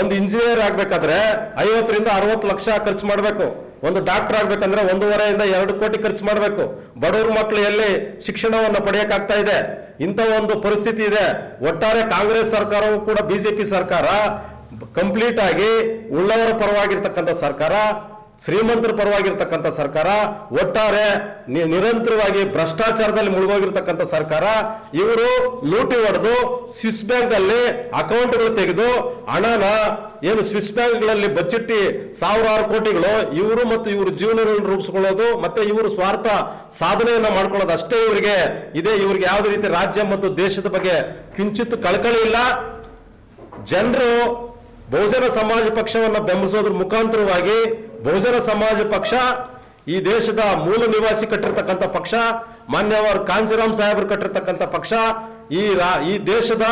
ಒಂದು ಇಂಜಿನಿಯರ್ ಆಗ್ಬೇಕಾದ್ರೆ ಐವತ್ತರಿಂದ ಅರವತ್ತು ಲಕ್ಷ ಖರ್ಚು ಮಾಡಬೇಕು. ಒಂದು ಡಾಕ್ಟರ್ ಆಗ್ಬೇಕಂದ್ರೆ ಒಂದೂವರೆಯಿಂದ ಎರಡು ಕೋಟಿ ಖರ್ಚು ಮಾಡಬೇಕು. ಬಡವ್ರ ಮಕ್ಕಳು ಎಲ್ಲಿ ಶಿಕ್ಷಣವನ್ನು ಪಡೆಯಕ್ಕಾಗ್ತಾ ಇದೆ. ಇಂಥ ಒಂದು ಪರಿಸ್ಥಿತಿ ಇದೆ. ಒಟ್ಟಾರೆ ಕಾಂಗ್ರೆಸ್ ಸರ್ಕಾರವೂ ಕೂಡ ಬಿಜೆಪಿ ಸರ್ಕಾರ ಕಂಪ್ಲೀಟ್ ಆಗಿ ಉಳ್ಳವರ ಪರವಾಗಿರ್ತಕ್ಕಂಥ ಸರ್ಕಾರ ಶ್ರೀಮಂತರ ಪರವಾಗಿರ್ತಕ್ಕಂಥ ಸರ್ಕಾರ, ಒಟ್ಟಾರೆ ನಿರಂತರವಾಗಿ ಭ್ರಷ್ಟಾಚಾರದಲ್ಲಿ ಮುಳುಗೋಗಿರ್ತಕ್ಕಂಥ ಸರ್ಕಾರ, ಇವರು ಲೂಟಿ ಹೊಡೆದು ಸ್ವಿಸ್ ಬ್ಯಾಂಕ್ ಅಲ್ಲಿ ಅಕೌಂಟ್ಗಳು ತೆಗೆದು, ಹಣನ ಏನು ಸ್ವಿಸ್ ಬ್ಯಾಂಕ್ಗಳಲ್ಲಿ ಬಚ್ಚಿಟ್ಟಿ ಸಾವಿರಾರು ಕೋಟಿಗಳು, ಇವರು ಮತ್ತು ಇವರು ಜೀವನಗಳನ್ನು ರೂಪಿಸ್ಕೊಳ್ಳೋದು, ಮತ್ತೆ ಇವರು ಸ್ವಾರ್ಥ ಸಾಧನೆಯನ್ನ ಮಾಡ್ಕೊಳ್ಳೋದು ಅಷ್ಟೇ ಇವರಿಗೆ. ಇದೆ ಇವರಿಗೆ ಯಾವುದೇ ರೀತಿ ರಾಜ್ಯ ಮತ್ತು ದೇಶದ ಬಗ್ಗೆ ಕಿಂಚಿತ್ ಕಳಕಳಿ ಇಲ್ಲ. ಜನರು ಬಹುಜನ ಸಮಾಜ ಪಕ್ಷವನ್ನು ಬೆಂಬಲಿಸೋದ್ರ ಮುಖಾಂತರವಾಗಿ ಬಹುಜನ ಸಮಾಜ ಪಕ್ಷ, ಈ ದೇಶದ ಮೂಲ ನಿವಾಸಿ ಕಟ್ಟಿರ್ತಕ್ಕಂಥ ಪಕ್ಷ ಮಾನ್ಯವರು ಕಾಂಜಿರಾಮ್ ಸಾಹೇಬರು ಕಟ್ಟಿರ್ತಕ್ಕಂಥ ಪಕ್ಷ, ಈ ರಾ- ಈ ದೇಶದ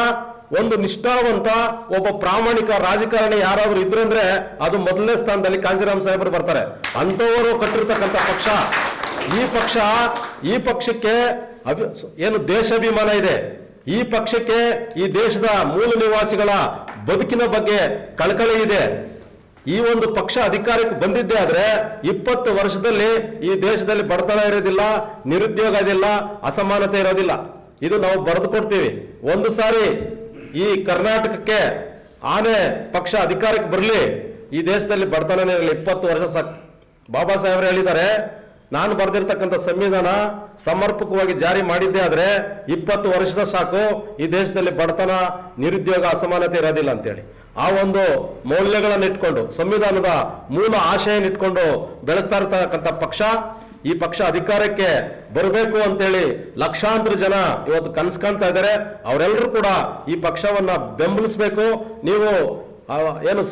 ಒಂದು ನಿಷ್ಠಾವಂತ ಒಬ್ಬ ಪ್ರಾಮಾಣಿಕ ರಾಜಕಾರಣಿ ಯಾರಾದ್ರೂ ಇದ್ರಂದ್ರೆ ಅದು ಮೊದಲನೇ ಸ್ಥಾನದಲ್ಲಿ ಕಾಂಜಿರಾಮ್ ಸಾಹೇಬರು ಬರ್ತಾರೆ. ಅಂತವರು ಕಟ್ಟಿರ್ತಕ್ಕಂಥ ಪಕ್ಷ. ಈ ಪಕ್ಷ, ಈ ಪಕ್ಷಕ್ಕೆ ಅಭಿ ಏನು ದೇಶಾಭಿಮಾನ ಇದೆ. ಈ ಪಕ್ಷಕ್ಕೆ ಈ ದೇಶದ ಮೂಲ ನಿವಾಸಿಗಳ ಬದುಕಿನ ಬಗ್ಗೆ ಕಳಕಳಿ ಇದೆ. ಈ ಒಂದು ಪಕ್ಷ ಅಧಿಕಾರಕ್ಕೆ ಬಂದಿದ್ದೇ ಆದರೆ ಇಪ್ಪತ್ತು ವರ್ಷದಲ್ಲಿ ಈ ದೇಶದಲ್ಲಿ ಬಡತನ ಇರೋದಿಲ್ಲ, ನಿರುದ್ಯೋಗ ಇದಿಲ್ಲ ಅಸಮಾನತೆ ಇರೋದಿಲ್ಲ. ಇದು ನಾವು ಬರೆದು ಕೊಡ್ತೀವಿ. ಒಂದು ಸಾರಿ ಈ ಕರ್ನಾಟಕಕ್ಕೆ ಆನೆ ಪಕ್ಷ ಅಧಿಕಾರಕ್ಕೆ ಬರಲಿ, ಈ ದೇಶದಲ್ಲಿ ಬಡತನನೇ ಇರಲಿ. ಇಪ್ಪತ್ತು ವರ್ಷ ಸಾಕು, ಬಾಬಾ ಸಾಹೇಬ್ರು ಹೇಳಿದ್ದಾರೆ, ನಾನು ಬರೆದಿರ್ತಕ್ಕಂಥ ಸಂವಿಧಾನ ಸಮರ್ಪಕವಾಗಿ ಜಾರಿ ಮಾಡಿದ್ದೆ ಆದರೆ ಇಪ್ಪತ್ತು ವರ್ಷದ ಸಾಕು ಈ ದೇಶದಲ್ಲಿ ಬಡತನ, ನಿರುದ್ಯೋಗ, ಅಸಮಾನತೆ ಇರೋದಿಲ್ಲ ಅಂತೇಳಿ. ಆ ಒಂದು ಮೌಲ್ಯಗಳನ್ನು ಇಟ್ಕೊಂಡು, ಸಂವಿಧಾನದ ಮೂಲ ಆಶಯ ಇಟ್ಕೊಂಡು ಬೆಳೆಸ್ತಾ ಇರ್ತಕ್ಕಂಥ ಪಕ್ಷ, ಈ ಪಕ್ಷ ಅಧಿಕಾರಕ್ಕೆ ಬರಬೇಕು ಅಂತೇಳಿ ಲಕ್ಷಾಂತರ ಜನ ಇವತ್ತು ಕನಸು ಕಾಣ್ತಾ ಇದ್ದಾರೆ. ಅವರೆಲ್ಲರೂ ಕೂಡ ಈ ಪಕ್ಷವನ್ನ ಬೆಂಬಲಿಸಬೇಕು. ನೀವು ಏನು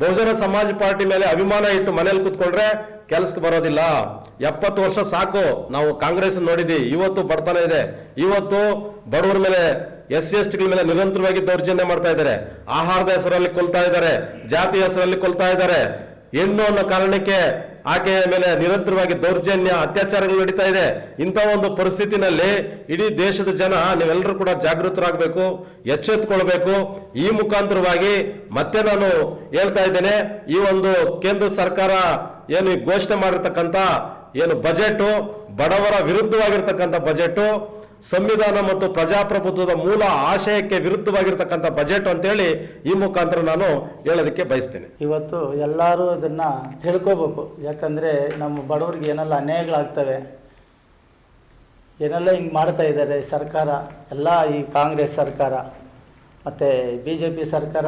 ಬಹುಜನ ಸಮಾಜ ಪಾರ್ಟಿ ಮೇಲೆ ಅಭಿಮಾನ ಇಟ್ಟು ಮನೇಲಿ ಕೂತ್ಕೊಂಡ್ರೆ ಕೆಲಸಕ್ಕೆ ಬರೋದಿಲ್ಲ. ಎಪ್ಪತ್ತು ವರ್ಷ ಸಾಕು ನಾವು ಕಾಂಗ್ರೆಸ್ ನೋಡಿದ್ವಿ. ಇವತ್ತು ಬಡತನ ಇದೆ. ಇವತ್ತು ಬಡವರ ಮೇಲೆ ಎಸ್ ಸಿ ಎಸ್ ಟಿಗಳ ಮೇಲೆ ನಿರಂತರವಾಗಿ ದೌರ್ಜನ್ಯ ಮಾಡ್ತಾ ಇದ್ದಾರೆ. ಆಹಾರದ ಹೆಸರಲ್ಲಿ ಕೊಲ್ತಾ ಇದ್ದಾರೆ. ಜಾತಿ ಹೆಸರಲ್ಲಿ ಕೊಲ್ತಾ ಇದ್ದಾರೆ. ಹೆಣ್ಣು ಅನ್ನೋ ಕಾರಣಕ್ಕೆ ಆಕೆಯ ಮೇಲೆ ನಿರಂತರವಾಗಿ ದೌರ್ಜನ್ಯ, ಅತ್ಯಾಚಾರಗಳು ನಡೀತಾ ಇದೆ. ಇಂಥ ಒಂದು ಪರಿಸ್ಥಿತಿನಲ್ಲಿ ಇಡೀ ದೇಶದ ಜನ, ನೀವೆಲ್ಲರೂ ಕೂಡ ಜಾಗೃತರಾಗಬೇಕು ಎಚ್ಚೆತ್ಕೊಳ್ಬೇಕು ಈ ಮುಖಾಂತರವಾಗಿ ಮತ್ತೆ ನಾನು ಹೇಳ್ತಾ ಇದ್ದೇನೆ, ಈ ಒಂದು ಕೇಂದ್ರ ಸರ್ಕಾರ ಏನು ಘೋಷಣೆ ಮಾಡಿರ್ತಕ್ಕಂಥ ಏನು ಬಜೆಟ್, ಬಡವರ ವಿರುದ್ಧವಾಗಿರ್ತಕ್ಕಂಥ ಬಜೆಟ್ ಸಂವಿಧಾನ ಮತ್ತು ಪ್ರಜಾಪ್ರಭುತ್ವದ ಮೂಲ ಆಶಯಕ್ಕೆ ವಿರುದ್ಧವಾಗಿರ್ತಕ್ಕಂಥ ಬಜೆಟ್ ಅಂತೇಳಿ ಈ ಮುಖಾಂತರ ನಾನು ಹೇಳೋದಕ್ಕೆ ಬಯಸ್ತೇನೆ. ಇವತ್ತು ಎಲ್ಲರೂ ಅದನ್ನು ತಿಳ್ಕೋಬೇಕು. ಯಾಕಂದರೆ ನಮ್ಮ ಬಡವರಿಗೆ ಏನೆಲ್ಲ ಅನ್ಯಾಯಗಳಾಗ್ತವೆ, ಏನೆಲ್ಲ ಹಿಂಗೆ ಮಾಡ್ತಾ ಇದ್ದಾರೆ ಸರ್ಕಾರ, ಎಲ್ಲ ಈ ಕಾಂಗ್ರೆಸ್ ಸರ್ಕಾರ, ಮತ್ತು ಬಿ ಜೆ ಪಿ ಸರ್ಕಾರ,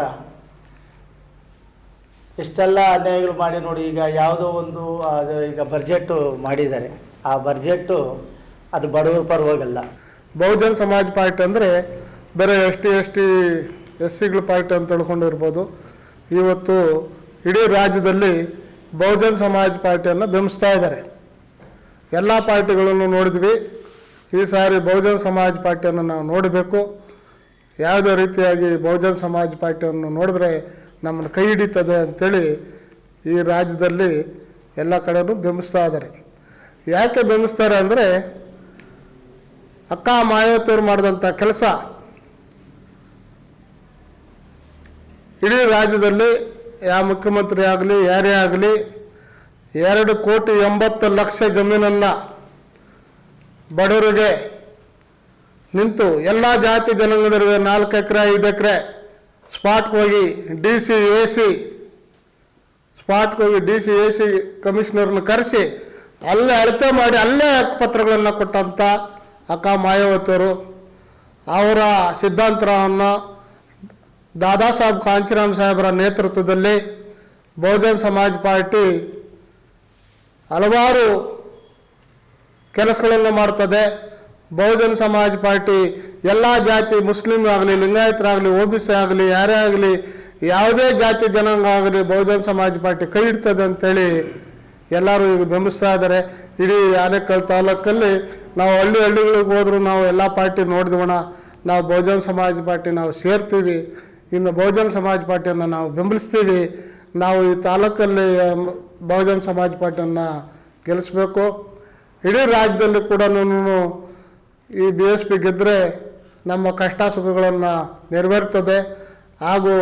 ಇಷ್ಟೆಲ್ಲ ಅನ್ಯಾಯಗಳು ಮಾಡಿ ನೋಡಿ ಈಗ ಯಾವುದೋ ಒಂದು ಅದು ಈಗ ಬಜೆಟ್ಟು ಮಾಡಿದ್ದಾರೆ. ಆ ಬಜೆಟ್ಟು ಅದು ಬಡವರ ಪರವಾಗಲ್ಲ. ಬಹುಜನ ಸಮಾಜ ಪಾರ್ಟಿ ಅಂದರೆ ಬೇರೆ S T S T, S ಸಿಗಳ party ಅಂತ ತಿಳ್ಕೊಂಡಿರ್ಬೋದು. ಇವತ್ತು ಇಡೀ ರಾಜ್ಯದಲ್ಲಿ ಬಹುಜನ ಸಮಾಜ ಪಾರ್ಟಿಯನ್ನು ಬಿಂಬಿಸ್ತಾ ಇದ್ದಾರೆ. ಎಲ್ಲ ಪಾರ್ಟಿಗಳನ್ನು ನೋಡಿದ್ವಿ. ಈ ಸಾರಿ ಬಹುಜನ ಸಮಾಜ ಪಾರ್ಟಿಯನ್ನು ನಾವು ನೋಡಬೇಕು. ಯಾವುದೇ ರೀತಿಯಾಗಿ ಬಹುಜನ ಸಮಾಜ ಪಾರ್ಟಿಯನ್ನು ನೋಡಿದ್ರೆ ನಮ್ಮನ್ನು ಕೈ ಹಿಡಿತದೆ ಅಂಥೇಳಿ ಈ ರಾಜ್ಯದಲ್ಲಿ ಎಲ್ಲ ಕಡೆಯೂ ಬೆಂಬಿಸ್ತಾ ಇದ್ದಾರೆ. ಯಾಕೆ ಬೆಂಬಿಸ್ತಾರೆ ಅಂದರೆ ಅಕ್ಕ ಮಾಯಾವತಿಯವರು ಮಾಡಿದಂಥ ಕೆಲಸ ಇಡೀ ರಾಜ್ಯದಲ್ಲಿ ಯಾವ ಮುಖ್ಯಮಂತ್ರಿ ಆಗಲಿ, ಯಾರೇ ಆಗಲಿ, ಎರಡು ಕೋಟಿ ಎಂಬತ್ತು ಲಕ್ಷ ಜಮೀನನ್ನು ಬಡವರಿಗೆ ನಿಂತು ಎಲ್ಲ ಜಾತಿ ಜನಾಂಗದವರಿಗೆ ನಾಲ್ಕು ಎಕರೆ, ಐದು ಎಕರೆ ಸ್ಪಾಟ್ಗೆ ಹೋಗಿ ಡಿ ಸಿ ಎ ಸಿ ಸ್ಪಾಟ್ಗೆ ಹೋಗಿ ಡಿ ಸಿ ಎ ಸಿ ಕಮಿಷನರ್ನ ಕರೆಸಿ ಅಲ್ಲೇ ಅಳತೆ ಮಾಡಿ ಅಲ್ಲೇ ಪತ್ರಗಳನ್ನು ಕೊಟ್ಟಂಥ ಅಕ್ಕ ಮಾಯಾವತಿಯವರು ಅವರ ಸಿದ್ಧಾಂತವನ್ನು ದಾದಾ ಸಾಹೇಬ್ ಕಾಂಚಿರಾಮ್ ಸಾಹೇಬರ ನೇತೃತ್ವದಲ್ಲಿ ಬಹುಜನ ಸಮಾಜ್ ಪಾರ್ಟಿ ಹಲವಾರು ಕೆಲಸಗಳನ್ನು ಮಾಡ್ತದೆ. ಬಹುಜನ ಸಮಾಜ್ ಪಾರ್ಟಿ ಎಲ್ಲ ಜಾತಿ ಮುಸ್ಲಿಮ್ ಆಗಲಿ ಲಿಂಗಾಯತರಾಗಲಿ ಒ ಬಿ ಸಿ ಆಗಲಿ, ಯಾರೇ ಆಗಲಿ, ಯಾವುದೇ ಜಾತಿ ಜನಾಂಗ ಆಗಲಿ ಬಹುಜನ ಸಮಾಜ್ ಪಾರ್ಟಿ ಕೈ ಇಡ್ತದೆ ಅಂತೇಳಿ ಎಲ್ಲರೂ ಈಗ ಬೆಂಬಲಿಸ್ತಾ ಇದ್ದಾರೆ. ಇಡೀ ಆನೇಕಲ್ ತಾಲೂಕಲ್ಲಿ ನಾವು ಹಳ್ಳಿ ಹಳ್ಳಿಗಳಿಗೆ ಹೋದರೂ ನಾವು ಎಲ್ಲ ಪಾರ್ಟಿ ನೋಡಿದ್ವಣ ನಾವು ಬಹುಜನ ಸಮಾಜ ಪಾರ್ಟಿ ನಾವು ಸೇರ್ತೀವಿ. ಇನ್ನು ಬಹುಜನ ಸಮಾಜ ಪಾರ್ಟಿಯನ್ನು ನಾವು ಬೆಂಬಲಿಸ್ತೀವಿ. ನಾವು ಈ ತಾಲೂಕಲ್ಲಿ ಬಹುಜನ ಸಮಾಜ ಪಾರ್ಟಿಯನ್ನು ಗೆಲ್ಲಿಸ್ಬೇಕು. ಇಡೀ ರಾಜ್ಯದಲ್ಲಿ ಕೂಡ ಈ ಬಿ ಎಸ್ ಪಿ ಗೆದ್ದರೆ ನಮ್ಮ ಕಷ್ಟ ಸುಖಗಳನ್ನು ನೆರವೇರ್ತದೆ. ಹಾಗೂ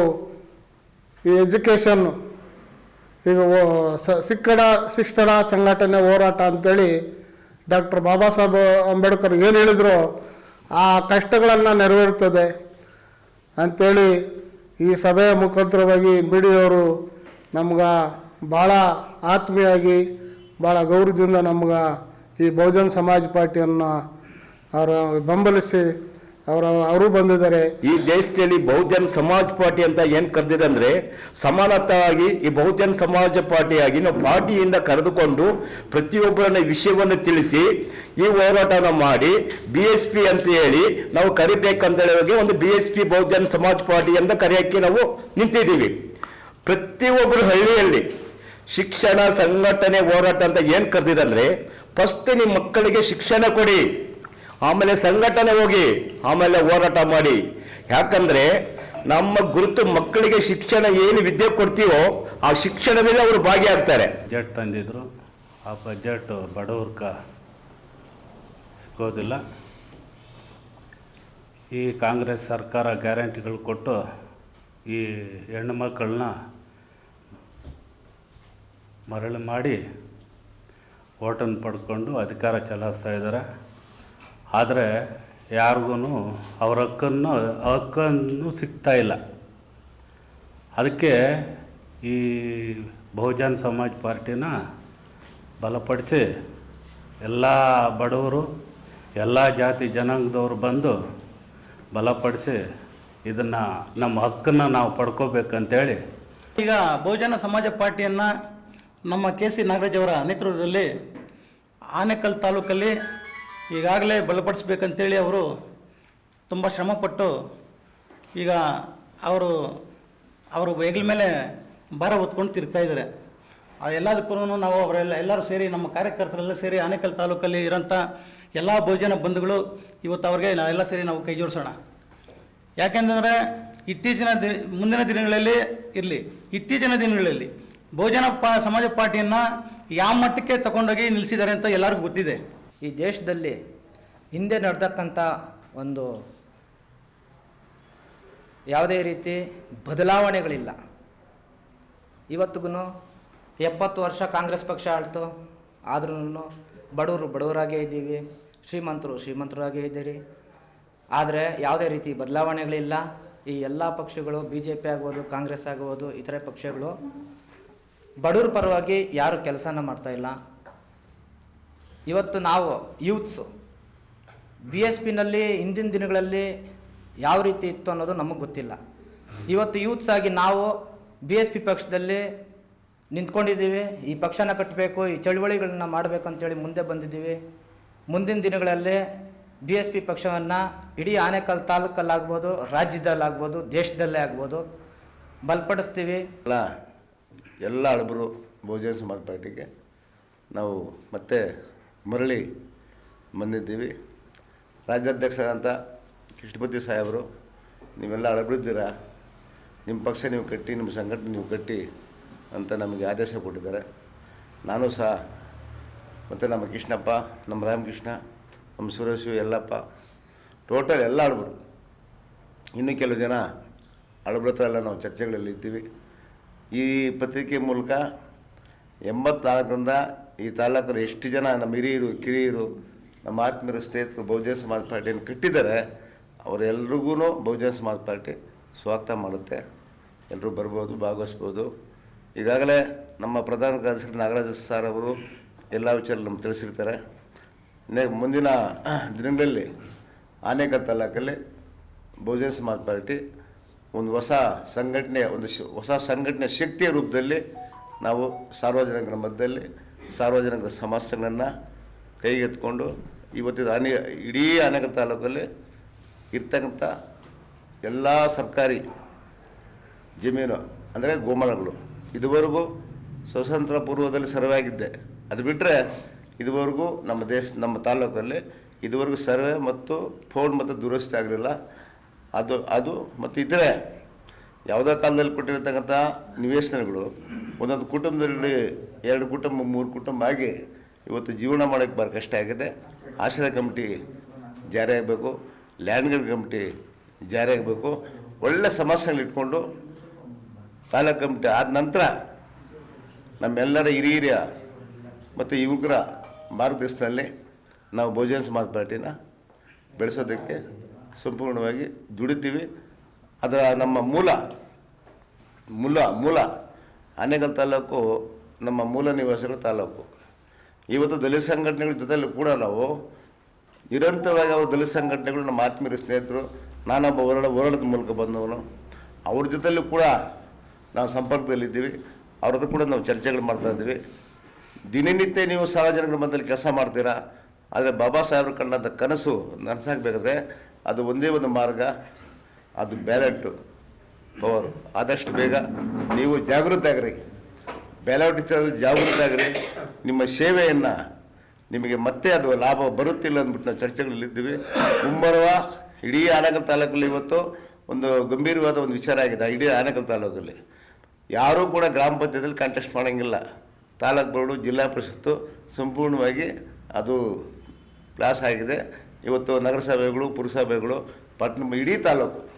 ಈ ಎಜುಕೇಷನ್ನು ಈಗ ಓ- ಸ- ಶಿಕ್ಷಣ ಸಂಘಟನೆ ಹೋರಾಟ ಅಂತೇಳಿ ಡಾಕ್ಟರ್ ಬಾಬಾ ಸಾಹೇಬ್ ಅಂಬೇಡ್ಕರ್ ಏನು ಹೇಳಿದ್ರು, ಆ ಕಷ್ಟಗಳನ್ನು ನೆರವೇರ್ತದೆ ಅಂಥೇಳಿ ಈ ಸಭೆಯ ಮುಖಾಂತರವಾಗಿ ಬಿಡಿಯವರು ನಮ್ಗೆ ಭಾಳ ಆತ್ಮೀಯಾಗಿ ಭಾಳ ಗೌರವದಿಂದ ನಮ್ಗೆ ಈ ಬಹುಜನ ಸಮಾಜ ಪಾರ್ಟಿಯನ್ನು ಅವರು ಬೆಂಬಲಿಸಿ ಅವರ, ಅವರು ಬಂದಿದ್ದಾರೆ. ಈ ದೇಶದಲ್ಲಿ ಬಹುಜನ್ ಸಮಾಜ್ ಪಾರ್ಟಿ ಅಂತ ಏನ್ ಕರೆದಿದೆ ಸಮಾನತಾಗಿ ಈ ಬಹುಜನ್ ಸಮಾಜ ಪಾರ್ಟಿಯಾಗಿ ನಾವು ಪಾರ್ಟಿಯಿಂದ ಕರೆದುಕೊಂಡು ಪ್ರತಿಯೊಬ್ಬರನ್ನ ವಿಷಯವನ್ನು ತಿಳಿಸಿ, ಈ ಹೋರಾಟನ ಮಾಡಿ ಬಿ ಎಸ್ ಪಿ ಅಂತ ಹೇಳಿ ನಾವು ಕರಿಬೇಕಂತ ಹೇಳಿ ಒಂದು B S P Bahujan Samaj party ಅಂತ ಕರೆಯಕ್ಕೆ ನಾವು ನಿಂತಿದ್ದೀವಿ. ಪ್ರತಿಯೊಬ್ಬರು ಹಳ್ಳಿಯಲ್ಲಿ ಶಿಕ್ಷಣ ಸಂಘಟನೆ ಹೋರಾಟ ಅಂತ ಏನ್ ಕರೆದಿದಂದ್ರೆ ಫಸ್ಟ್ ನಿಮ್ಮ ಮಕ್ಕಳಿಗೆ ಶಿಕ್ಷಣ ಕೊಡಿ. ಆಮೇಲೆ ಸಂಘಟನೆ ಹೋಗಿ, ಆಮೇಲೆ ಹೋರಾಟ ಮಾಡಿ. ಯಾಕಂದ್ರೆ ನಮ್ಮ ಗುರುತು ಮಕ್ಕಳಿಗೆ ಶಿಕ್ಷಣ ಏನು ವಿದ್ಯೆ ಕೊಡ್ತೀವೋ, ಆ ಶಿಕ್ಷಣದಲ್ಲಿ ಅವರು ಭಾಗಿಯಾಗ್ತಾರೆ. ಬಜೆಟ್ ತಂದಿದ್ರು, ಆ ಬಜೆಟ್ ಬಡವ್ರಕ ಸಿಗೋದಿಲ್ಲ. ಈ ಕಾಂಗ್ರೆಸ್ ಸರ್ಕಾರ ಗ್ಯಾರಂಟಿಗಳು ಕೊಟ್ಟು ಈ ಹೆಣ್ಣು ಮಕ್ಕಳನ್ನ ಮರಳು ಮಾಡಿ ಓಟನ್ನು ಪಡ್ಕೊಂಡು ಅಧಿಕಾರ ಚಲಾಯಿಸ್ತಾ ಇದ್ದಾರೆ. ಆದರೆ ಯಾರಿಗೂ ಅವ್ರ ಹಕ್ಕನ್ನು ಹಕ್ಕನ್ನು ಸಿಗ್ತಾ ಇಲ್ಲ. ಅದಕ್ಕೆ ಈ ಬಹುಜನ್ ಸಮಾಜ್ ಪಾರ್ಟಿನ ಬಲಪಡಿಸಿ ಎಲ್ಲ ಬಡವರು, ಎಲ್ಲ ಜಾತಿ ಜನಾಂಗದವರು ಬಂದು ಬಲಪಡಿಸಿ ಇದನ್ನು, ನಮ್ಮ ಹಕ್ಕನ್ನು ನಾವು ಪಡ್ಕೋಬೇಕಂತೇಳಿ. ಈಗ ಬಹುಜನ ಸಮಾಜ ಪಾರ್ಟಿಯನ್ನು ನಮ್ಮ ಕೆ ಸಿ ನಾಗರಾಜ್ ಅವರ ನೇತೃತ್ವದಲ್ಲಿ ಆನೇಕಲ್ ತಾಲೂಕಲ್ಲಿ ಈಗಾಗಲೇ ಬಲಪಡಿಸ್ಬೇಕಂತೇಳಿ ಅವರು ತುಂಬ ಶ್ರಮಪಟ್ಟು ಈಗ ಅವರು ಅವರು ಹೆಗಲ ಮೇಲೆ ಭಾರ ಹೊತ್ಕೊಂಡು ತಿರ್ತಾ ಇದ್ದಾರೆ. ಆ ಎಲ್ಲದಕ್ಕೂ ನಾವು ಅವರೆಲ್ಲ, ಎಲ್ಲರೂ ಸೇರಿ ನಮ್ಮ ಕಾರ್ಯಕರ್ತರೆಲ್ಲ ಸೇರಿ ಆನೇಕಲ್ ತಾಲೂಕಲ್ಲಿ ಇರೋಂಥ ಎಲ್ಲ ಭೋಜನ ಬಂಧುಗಳು ಇವತ್ತು ಅವ್ರಿಗೆ ನಾವೆಲ್ಲ ಸೇರಿ ನಾವು ಕೈ ಜೋಡಿಸೋಣ. ಯಾಕೆಂತಂದರೆ ಇತ್ತೀಚಿನ ದಿ, ಮುಂದಿನ ದಿನಗಳಲ್ಲಿ ಇರಲಿ, ಇತ್ತೀಚಿನ ದಿನಗಳಲ್ಲಿ ಭೋಜನ ಪಾ, ಸಮಾಜ ಪಾರ್ಟಿಯನ್ನು ಯಾವ ಮಟ್ಟಕ್ಕೆ ತಗೊಂಡೋಗಿ ನಿಲ್ಲಿಸಿದ್ದಾರೆ ಅಂತ ಎಲ್ಲರಿಗೂ ಗೊತ್ತಿದೆ. ಈ ದೇಶದಲ್ಲಿ ಹಿಂದೆ ನಡೆದಕ್ಕಂಥ ಒಂದು ಯಾವುದೇ ರೀತಿ ಬದಲಾವಣೆಗಳಿಲ್ಲ. ಇವತ್ತಿಗೂ ಎಪ್ಪತ್ತು ವರ್ಷ ಕಾಂಗ್ರೆಸ್ ಪಕ್ಷ ಆಳ್ತು. ಆದ್ರೂ ಬಡವರು ಬಡವರಾಗೇ ಇದ್ದೀವಿ. ಶ್ರೀಮಂತರು ಶ್ರೀಮಂತರಾಗೇ ಇದ್ದೀರಿ. ಆದರೆ ಯಾವುದೇ ರೀತಿ ಬದಲಾವಣೆಗಳಿಲ್ಲ. ಈ ಎಲ್ಲ ಪಕ್ಷಗಳು ಬಿ ಜೆ ಪಿ ಆಗ್ಬೋದು, ಕಾಂಗ್ರೆಸ್ ಆಗ್ಬೋದು, ಇತರೆ ಪಕ್ಷಗಳು ಬಡವ್ರ ಪರವಾಗಿ ಯಾರು ಕೆಲಸನ ಮಾಡ್ತಾ ಇಲ್ಲ. ಇವತ್ತು ನಾವು ಯೂತ್ಸು ಬಿ ಎಸ್ ಪಿನಲ್ಲಿ ಹಿಂದಿನ ದಿನಗಳಲ್ಲಿ ಯಾವ ರೀತಿ ಇತ್ತು ಅನ್ನೋದು ನಮಗೆ ಗೊತ್ತಿಲ್ಲ. ಇವತ್ತು ಯೂತ್ಸ್ ಆಗಿ ನಾವು ಬಿ ಎಸ್ ಪಿ ಪಕ್ಷದಲ್ಲಿ ನಿಂತ್ಕೊಂಡಿದ್ದೀವಿ. ಈ ಪಕ್ಷನ ಕಟ್ಟಬೇಕು ಈ ಚಳುವಳಿಗಳನ್ನ ಮಾಡಬೇಕು ಅಂತೇಳಿ ಮುಂದೆ ಬಂದಿದ್ದೀವಿ. ಮುಂದಿನ ದಿನಗಳಲ್ಲಿ ಬಿ ಎಸ್ ಪಿ ಪಕ್ಷವನ್ನು ಇಡೀ ಆನೇಕಲ್ ತಾಲೂಕಲ್ಲಾಗ್ಬೋದು, ರಾಜ್ಯದಲ್ಲಾಗ್ಬೋದು, ದೇಶದಲ್ಲೇ ಆಗ್ಬೋದು ಬಲಪಡಿಸ್ತೀವಿ. ಎಲ್ಲ ಎಲ್ಲ ಹಳಬರು ಬಹುಜನ ಸಮಾಜ ಪಾರ್ಟಿಗೆ ನಾವು ಮತ್ತೆ ಮರಳಿ ಬಂದಿದ್ದೀವಿ. ರಾಜ್ಯಾಧ್ಯಕ್ಷರಾದಂಥ ಕೃಷ್ಣಪತಿ ಸಾಹೇಬರು, ನೀವೆಲ್ಲ ಹಳಬರಿದ್ದೀರಾ ನಿಮ್ಮ ಪಕ್ಷ ನೀವು ಕಟ್ಟಿ, ನಿಮ್ಮ ಸಂಘಟನೆ ನೀವು ಕಟ್ಟಿ ಅಂತ ನಮಗೆ ಆದೇಶ ಕೊಟ್ಟಿದ್ದಾರೆ. ನಾನು ಸಹ ಮತ್ತು ನಮ್ಮ ಕೃಷ್ಣಪ್ಪ, ನಮ್ಮ ರಾಮಕೃಷ್ಣ, ನಮ್ಮ ಸುರೇಶು ಎಲ್ಲಪ್ಪ ಟೋಟಲ್ ಎಲ್ಲ ಹಳಬರು ಇನ್ನು ಕೆಲವು ಜನ ಹಳಬ್ರ ಹತ್ರ ಎಲ್ಲ ನಾವು ಚರ್ಚೆಗಳಲ್ಲಿ ಇದ್ದೀವಿ. ಈ ಪತ್ರಿಕೆ ಮೂಲಕ ಎಂಬತ್ನಾಲ್ಕರಿಂದ ಈ ತಾಲೂಕಲ್ಲಿ ಎಷ್ಟು ಜನ ನಮ್ಮ ಹಿರಿಯರು, ಕಿರಿಯರು, ನಮ್ಮ ಆತ್ಮೀಯರು ಸ್ನೇಹಿತರು ಬಹುಜನ ಸಮಾಜ ಪಾರ್ಟಿಯನ್ನು ಕಟ್ಟಿದ್ದಾರೆ ಅವರೆಲ್ರಿಗೂ ಬಹುಜನ ಸಮಾಜ ಪಾರ್ಟಿ ಸ್ವಾಗತ ಮಾಡುತ್ತೆ. ಎಲ್ಲರೂ ಬರ್ಬೋದು, ಭಾಗವಹಿಸ್ಬೋದು. ಈಗಾಗಲೇ ನಮ್ಮ ಪ್ರಧಾನ ಕಾರ್ಯದರ್ಶಿ ನಾಗರಾಜ ಸರ್ ಅವರು ಎಲ್ಲ ವಿಚಾರ ನಮ್ಗೆ ತಿಳಿಸಿರ್ತಾರೆ. ಮುಂದಿನ ದಿನಗಳಲ್ಲಿ ಆನೇಕ ತಾಲೂಕಲ್ಲಿ ಬಹುಜನ ಸಮಾಜ ಪಾರ್ಟಿ ಒಂದು ಹೊಸ ಸಂಘಟನೆ ಒಂದು ಹೊಸ ಸಂಘಟನೆ ಶಕ್ತಿಯ ರೂಪದಲ್ಲಿ ನಾವು ಸಾರ್ವಜನಿಕರ ಮಧ್ಯದಲ್ಲಿ ಸಾರ್ವಜನಿಕರ ಸಮಸ್ಯೆಗಳನ್ನು ಕೈಗೆತ್ಕೊಂಡು ಇವತ್ತಿನ ಅನೇ ಇಡೀ ಅನೇಕ ತಾಲೂಕಲ್ಲಿ ಇರ್ತಕ್ಕಂಥ ಎಲ್ಲ ಸರ್ಕಾರಿ ಜಮೀನು, ಅಂದರೆ ಗೋಮಾಳಗಳು, ಇದುವರೆಗೂ ಸ್ವತಂತ್ರ ಪೂರ್ವದಲ್ಲಿ ಸರ್ವೆ ಆಗಿದ್ದೆ. ಅದು ಬಿಟ್ಟರೆ ಇದುವರೆಗೂ ನಮ್ಮ ದೇಶ, ನಮ್ಮ ತಾಲೂಕಲ್ಲಿ ಇದುವರೆಗೂ ಸರ್ವೆ ಮತ್ತು ಫೋನ್ ಮತ್ತು ದುರಸ್ತಿ ಆಗಲಿಲ್ಲ. ಅದು ಅದು ಮತ್ತು ಇತರೆ ಯಾವುದೋ ಕಾಲದಲ್ಲಿ ಕೊಟ್ಟಿರ್ತಕ್ಕಂಥ ನಿವೇಶನಗಳು, ಒಂದೊಂದು ಕುಟುಂಬದಲ್ಲಿ ಎರಡು ಕುಟುಂಬ, ಮೂರು ಕುಟುಂಬ ಆಗಿ ಇವತ್ತು ಜೀವನ ಮಾಡೋಕ್ಕೆ ಭಾಳ ಕಷ್ಟ ಆಗಿದೆ. ಆಶ್ರಯ ಕಮಿಟಿ ಜಾರಿಯಾಗಬೇಕು ಲ್ಯಾಂಡ್ಗಳ ಕಮಿಟಿ ಜಾರಿಯಾಗಬೇಕು ಒಳ್ಳೆ ಸಮಸ್ಯೆಗಳು ಇಟ್ಕೊಂಡು ತಾಲೂಕು ಕಮಿಟಿ ಆದ ನಂತರ ನಮ್ಮೆಲ್ಲರ ಹಿರಿಯ ಮತ್ತು ಯುವಕರ ಮಾರ್ಗದರ್ಶನದಲ್ಲಿ ನಾವು ಬಹುಜನ ಸಮಾಜ ಪಾರ್ಟಿನ ಬೆಳೆಸೋದಕ್ಕೆ ಸಂಪೂರ್ಣವಾಗಿ ದುಡಿತೀವಿ. ಅದರ ನಮ್ಮ ಮೂಲ ಮೂಲ ಮೂಲ, ಆನೆಗಲ್ ತಾಲೂಕು, ನಮ್ಮ ಮೂಲ ನಿವಾಸಿಗಳ ತಾಲೂಕು. ಇವತ್ತು ದಲಿತ ಸಂಘಟನೆಗಳ ಜೊತೆಯಲ್ಲಿ ಕೂಡ ನಾವು ನಿರಂತರವಾಗಿ ಅವರು ದಲಿತ ಸಂಘಟನೆಗಳು ನಮ್ಮ ಆತ್ಮೀಯ ಸ್ನೇಹಿತರು, ನಾನೊಬ್ಬ ಹೊರಡ ಹೊರಡದ ಮೂಲಕ ಬಂದವನು. ಅವ್ರ ಜೊತೆಯಲ್ಲೂ ಕೂಡ ನಾವು ಸಂಪರ್ಕದಲ್ಲಿದ್ದೀವಿ. ಅವ್ರದ್ದು ಕೂಡ ನಾವು ಚರ್ಚೆಗಳು ಮಾಡ್ತಾ ಇದ್ದೀವಿ. ದಿನನಿತ್ಯ ನೀವು ಸಾರ್ವಜನಿಕರ ಮಧ್ಯದಲ್ಲಿ ಕೆಲಸ ಮಾಡ್ತೀರಾ? ಆದರೆ ಬಾಬಾ ಸಾಹೇಬ್ರು ಕಂಡಂಥ ಕನಸು ನನಸಾಗಬೇಕಾದ್ರೆ ಅದು ಒಂದೇ ಒಂದು ಮಾರ್ಗ. ಅದು ಬ್ಯಾಲೆಟು ಅವರು ಆದಷ್ಟು ಬೇಗ ನೀವು ಜಾಗೃತ ಆಗ್ರಿ. ಬ್ಯಾಲೆಟ್ ವಿಚಾರದಲ್ಲಿ ಜಾಗೃತ ಆಗ್ರಿ. ನಿಮ್ಮ ಸೇವೆಯನ್ನು ನಿಮಗೆ ಮತ್ತೆ ಅದು ಲಾಭ ಬರುತ್ತಿಲ್ಲ ಅಂದ್ಬಿಟ್ಟು ನಾವು ಚರ್ಚೆಗಳಲ್ಲಿದ್ದೀವಿ ಮುಂಬರುವ ಇಡೀ ಆನೇಕಲ್ ತಾಲೂಕಲ್ಲಿ ಇವತ್ತು ಒಂದು ಗಂಭೀರವಾದ ಒಂದು ವಿಚಾರ ಆಗಿದೆ. ಇಡೀ ಆನೇಕಲ್ ತಾಲೂಕಲ್ಲಿ. ಯಾರೂ ಕೂಡ ಗ್ರಾಮ ಪಂಚಾಯತಿಯಲ್ಲಿ ಕಾಂಟೆಸ್ಟ್ ಮಾಡೋಂಗಿಲ್ಲ. ತಾಲೂಕು ಬೋರ್ಡು, ಜಿಲ್ಲಾ ಪರಿಷತ್ತು ಸಂಪೂರ್ಣವಾಗಿ ಅದು ಪ್ಲಾಸ್ ಆಗಿದೆ. ಇವತ್ತು ನಗರಸಭೆಗಳು, ಪುರಸಭೆಗಳು ಪಟ್ಟಣ ಇಡೀ ತಾಲೂಕು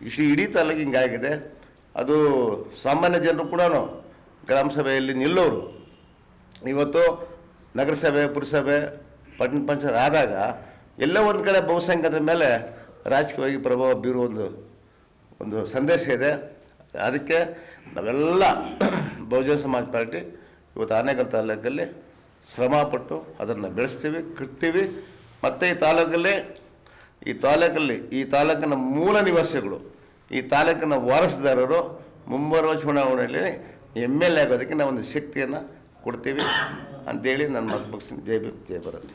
ಇಷ್ಟು ಇಡೀ ತಾಲೂಕು ಹಿಂಗಾಗಿದೆ ಅದು ಸಾಮಾನ್ಯ ಜನರು ಕೂಡ ಗ್ರಾಮ ಸಭೆಯಲ್ಲಿ ನಿಲ್ಲೋರು. ಇವತ್ತು ನಗರಸಭೆ, ಪುರಸಭೆ ಪಟ್ಟಣ ಪಂಚಾಯತ್ ಆದಾಗ ಎಲ್ಲ ಒಂದು ಕಡೆ ಬಹುಸಂಖ್ಯಾತರ ಮೇಲೆ ರಾಜಕೀಯವಾಗಿ ಪ್ರಭಾವ ಬೀರುವ ಒಂದು ಒಂದು ಸಂದೇಶ ಇದೆ. ಅದಕ್ಕೆ ನಾವೆಲ್ಲ (clears throat) ಬಹುಜನ ಸಮಾಜ ಪಾರ್ಟಿ ಇವತ್ತು ಆನೇಕಲ್ ತಾಲೂಕಲ್ಲಿ ಶ್ರಮಪಟ್ಟು ಅದನ್ನು ಬೆಳೆಸ್ತೀವಿ, ಕಟ್ತೀವಿ. ಮತ್ತು ಈ ತಾಲೂಕಲ್ಲಿ ಈ ತಾಲೂಕಲ್ಲಿ, ಈ ತಾಲೂಕಿನ ಮೂಲ ನಿವಾಸಿಗಳು, ಈ ತಾಲೂಕಿನ ವಾರಸುದಾರರು ಮುಂಬರುವ ಚುನಾವಣೆಯಲ್ಲಿ ಎಂ ಎಲ್ ಎ ಆಗೋದಕ್ಕೆ ನಾವೊಂದು ಶಕ್ತಿಯನ್ನು ಕೊಡ್ತೀವಿ ಅಂತೇಳಿ ನನ್ನ ಮತ ಮುಗಿಸ್ತೀನಿ ಜೈ ಭೀಮ್, ಜೈ ಭಾರತ್.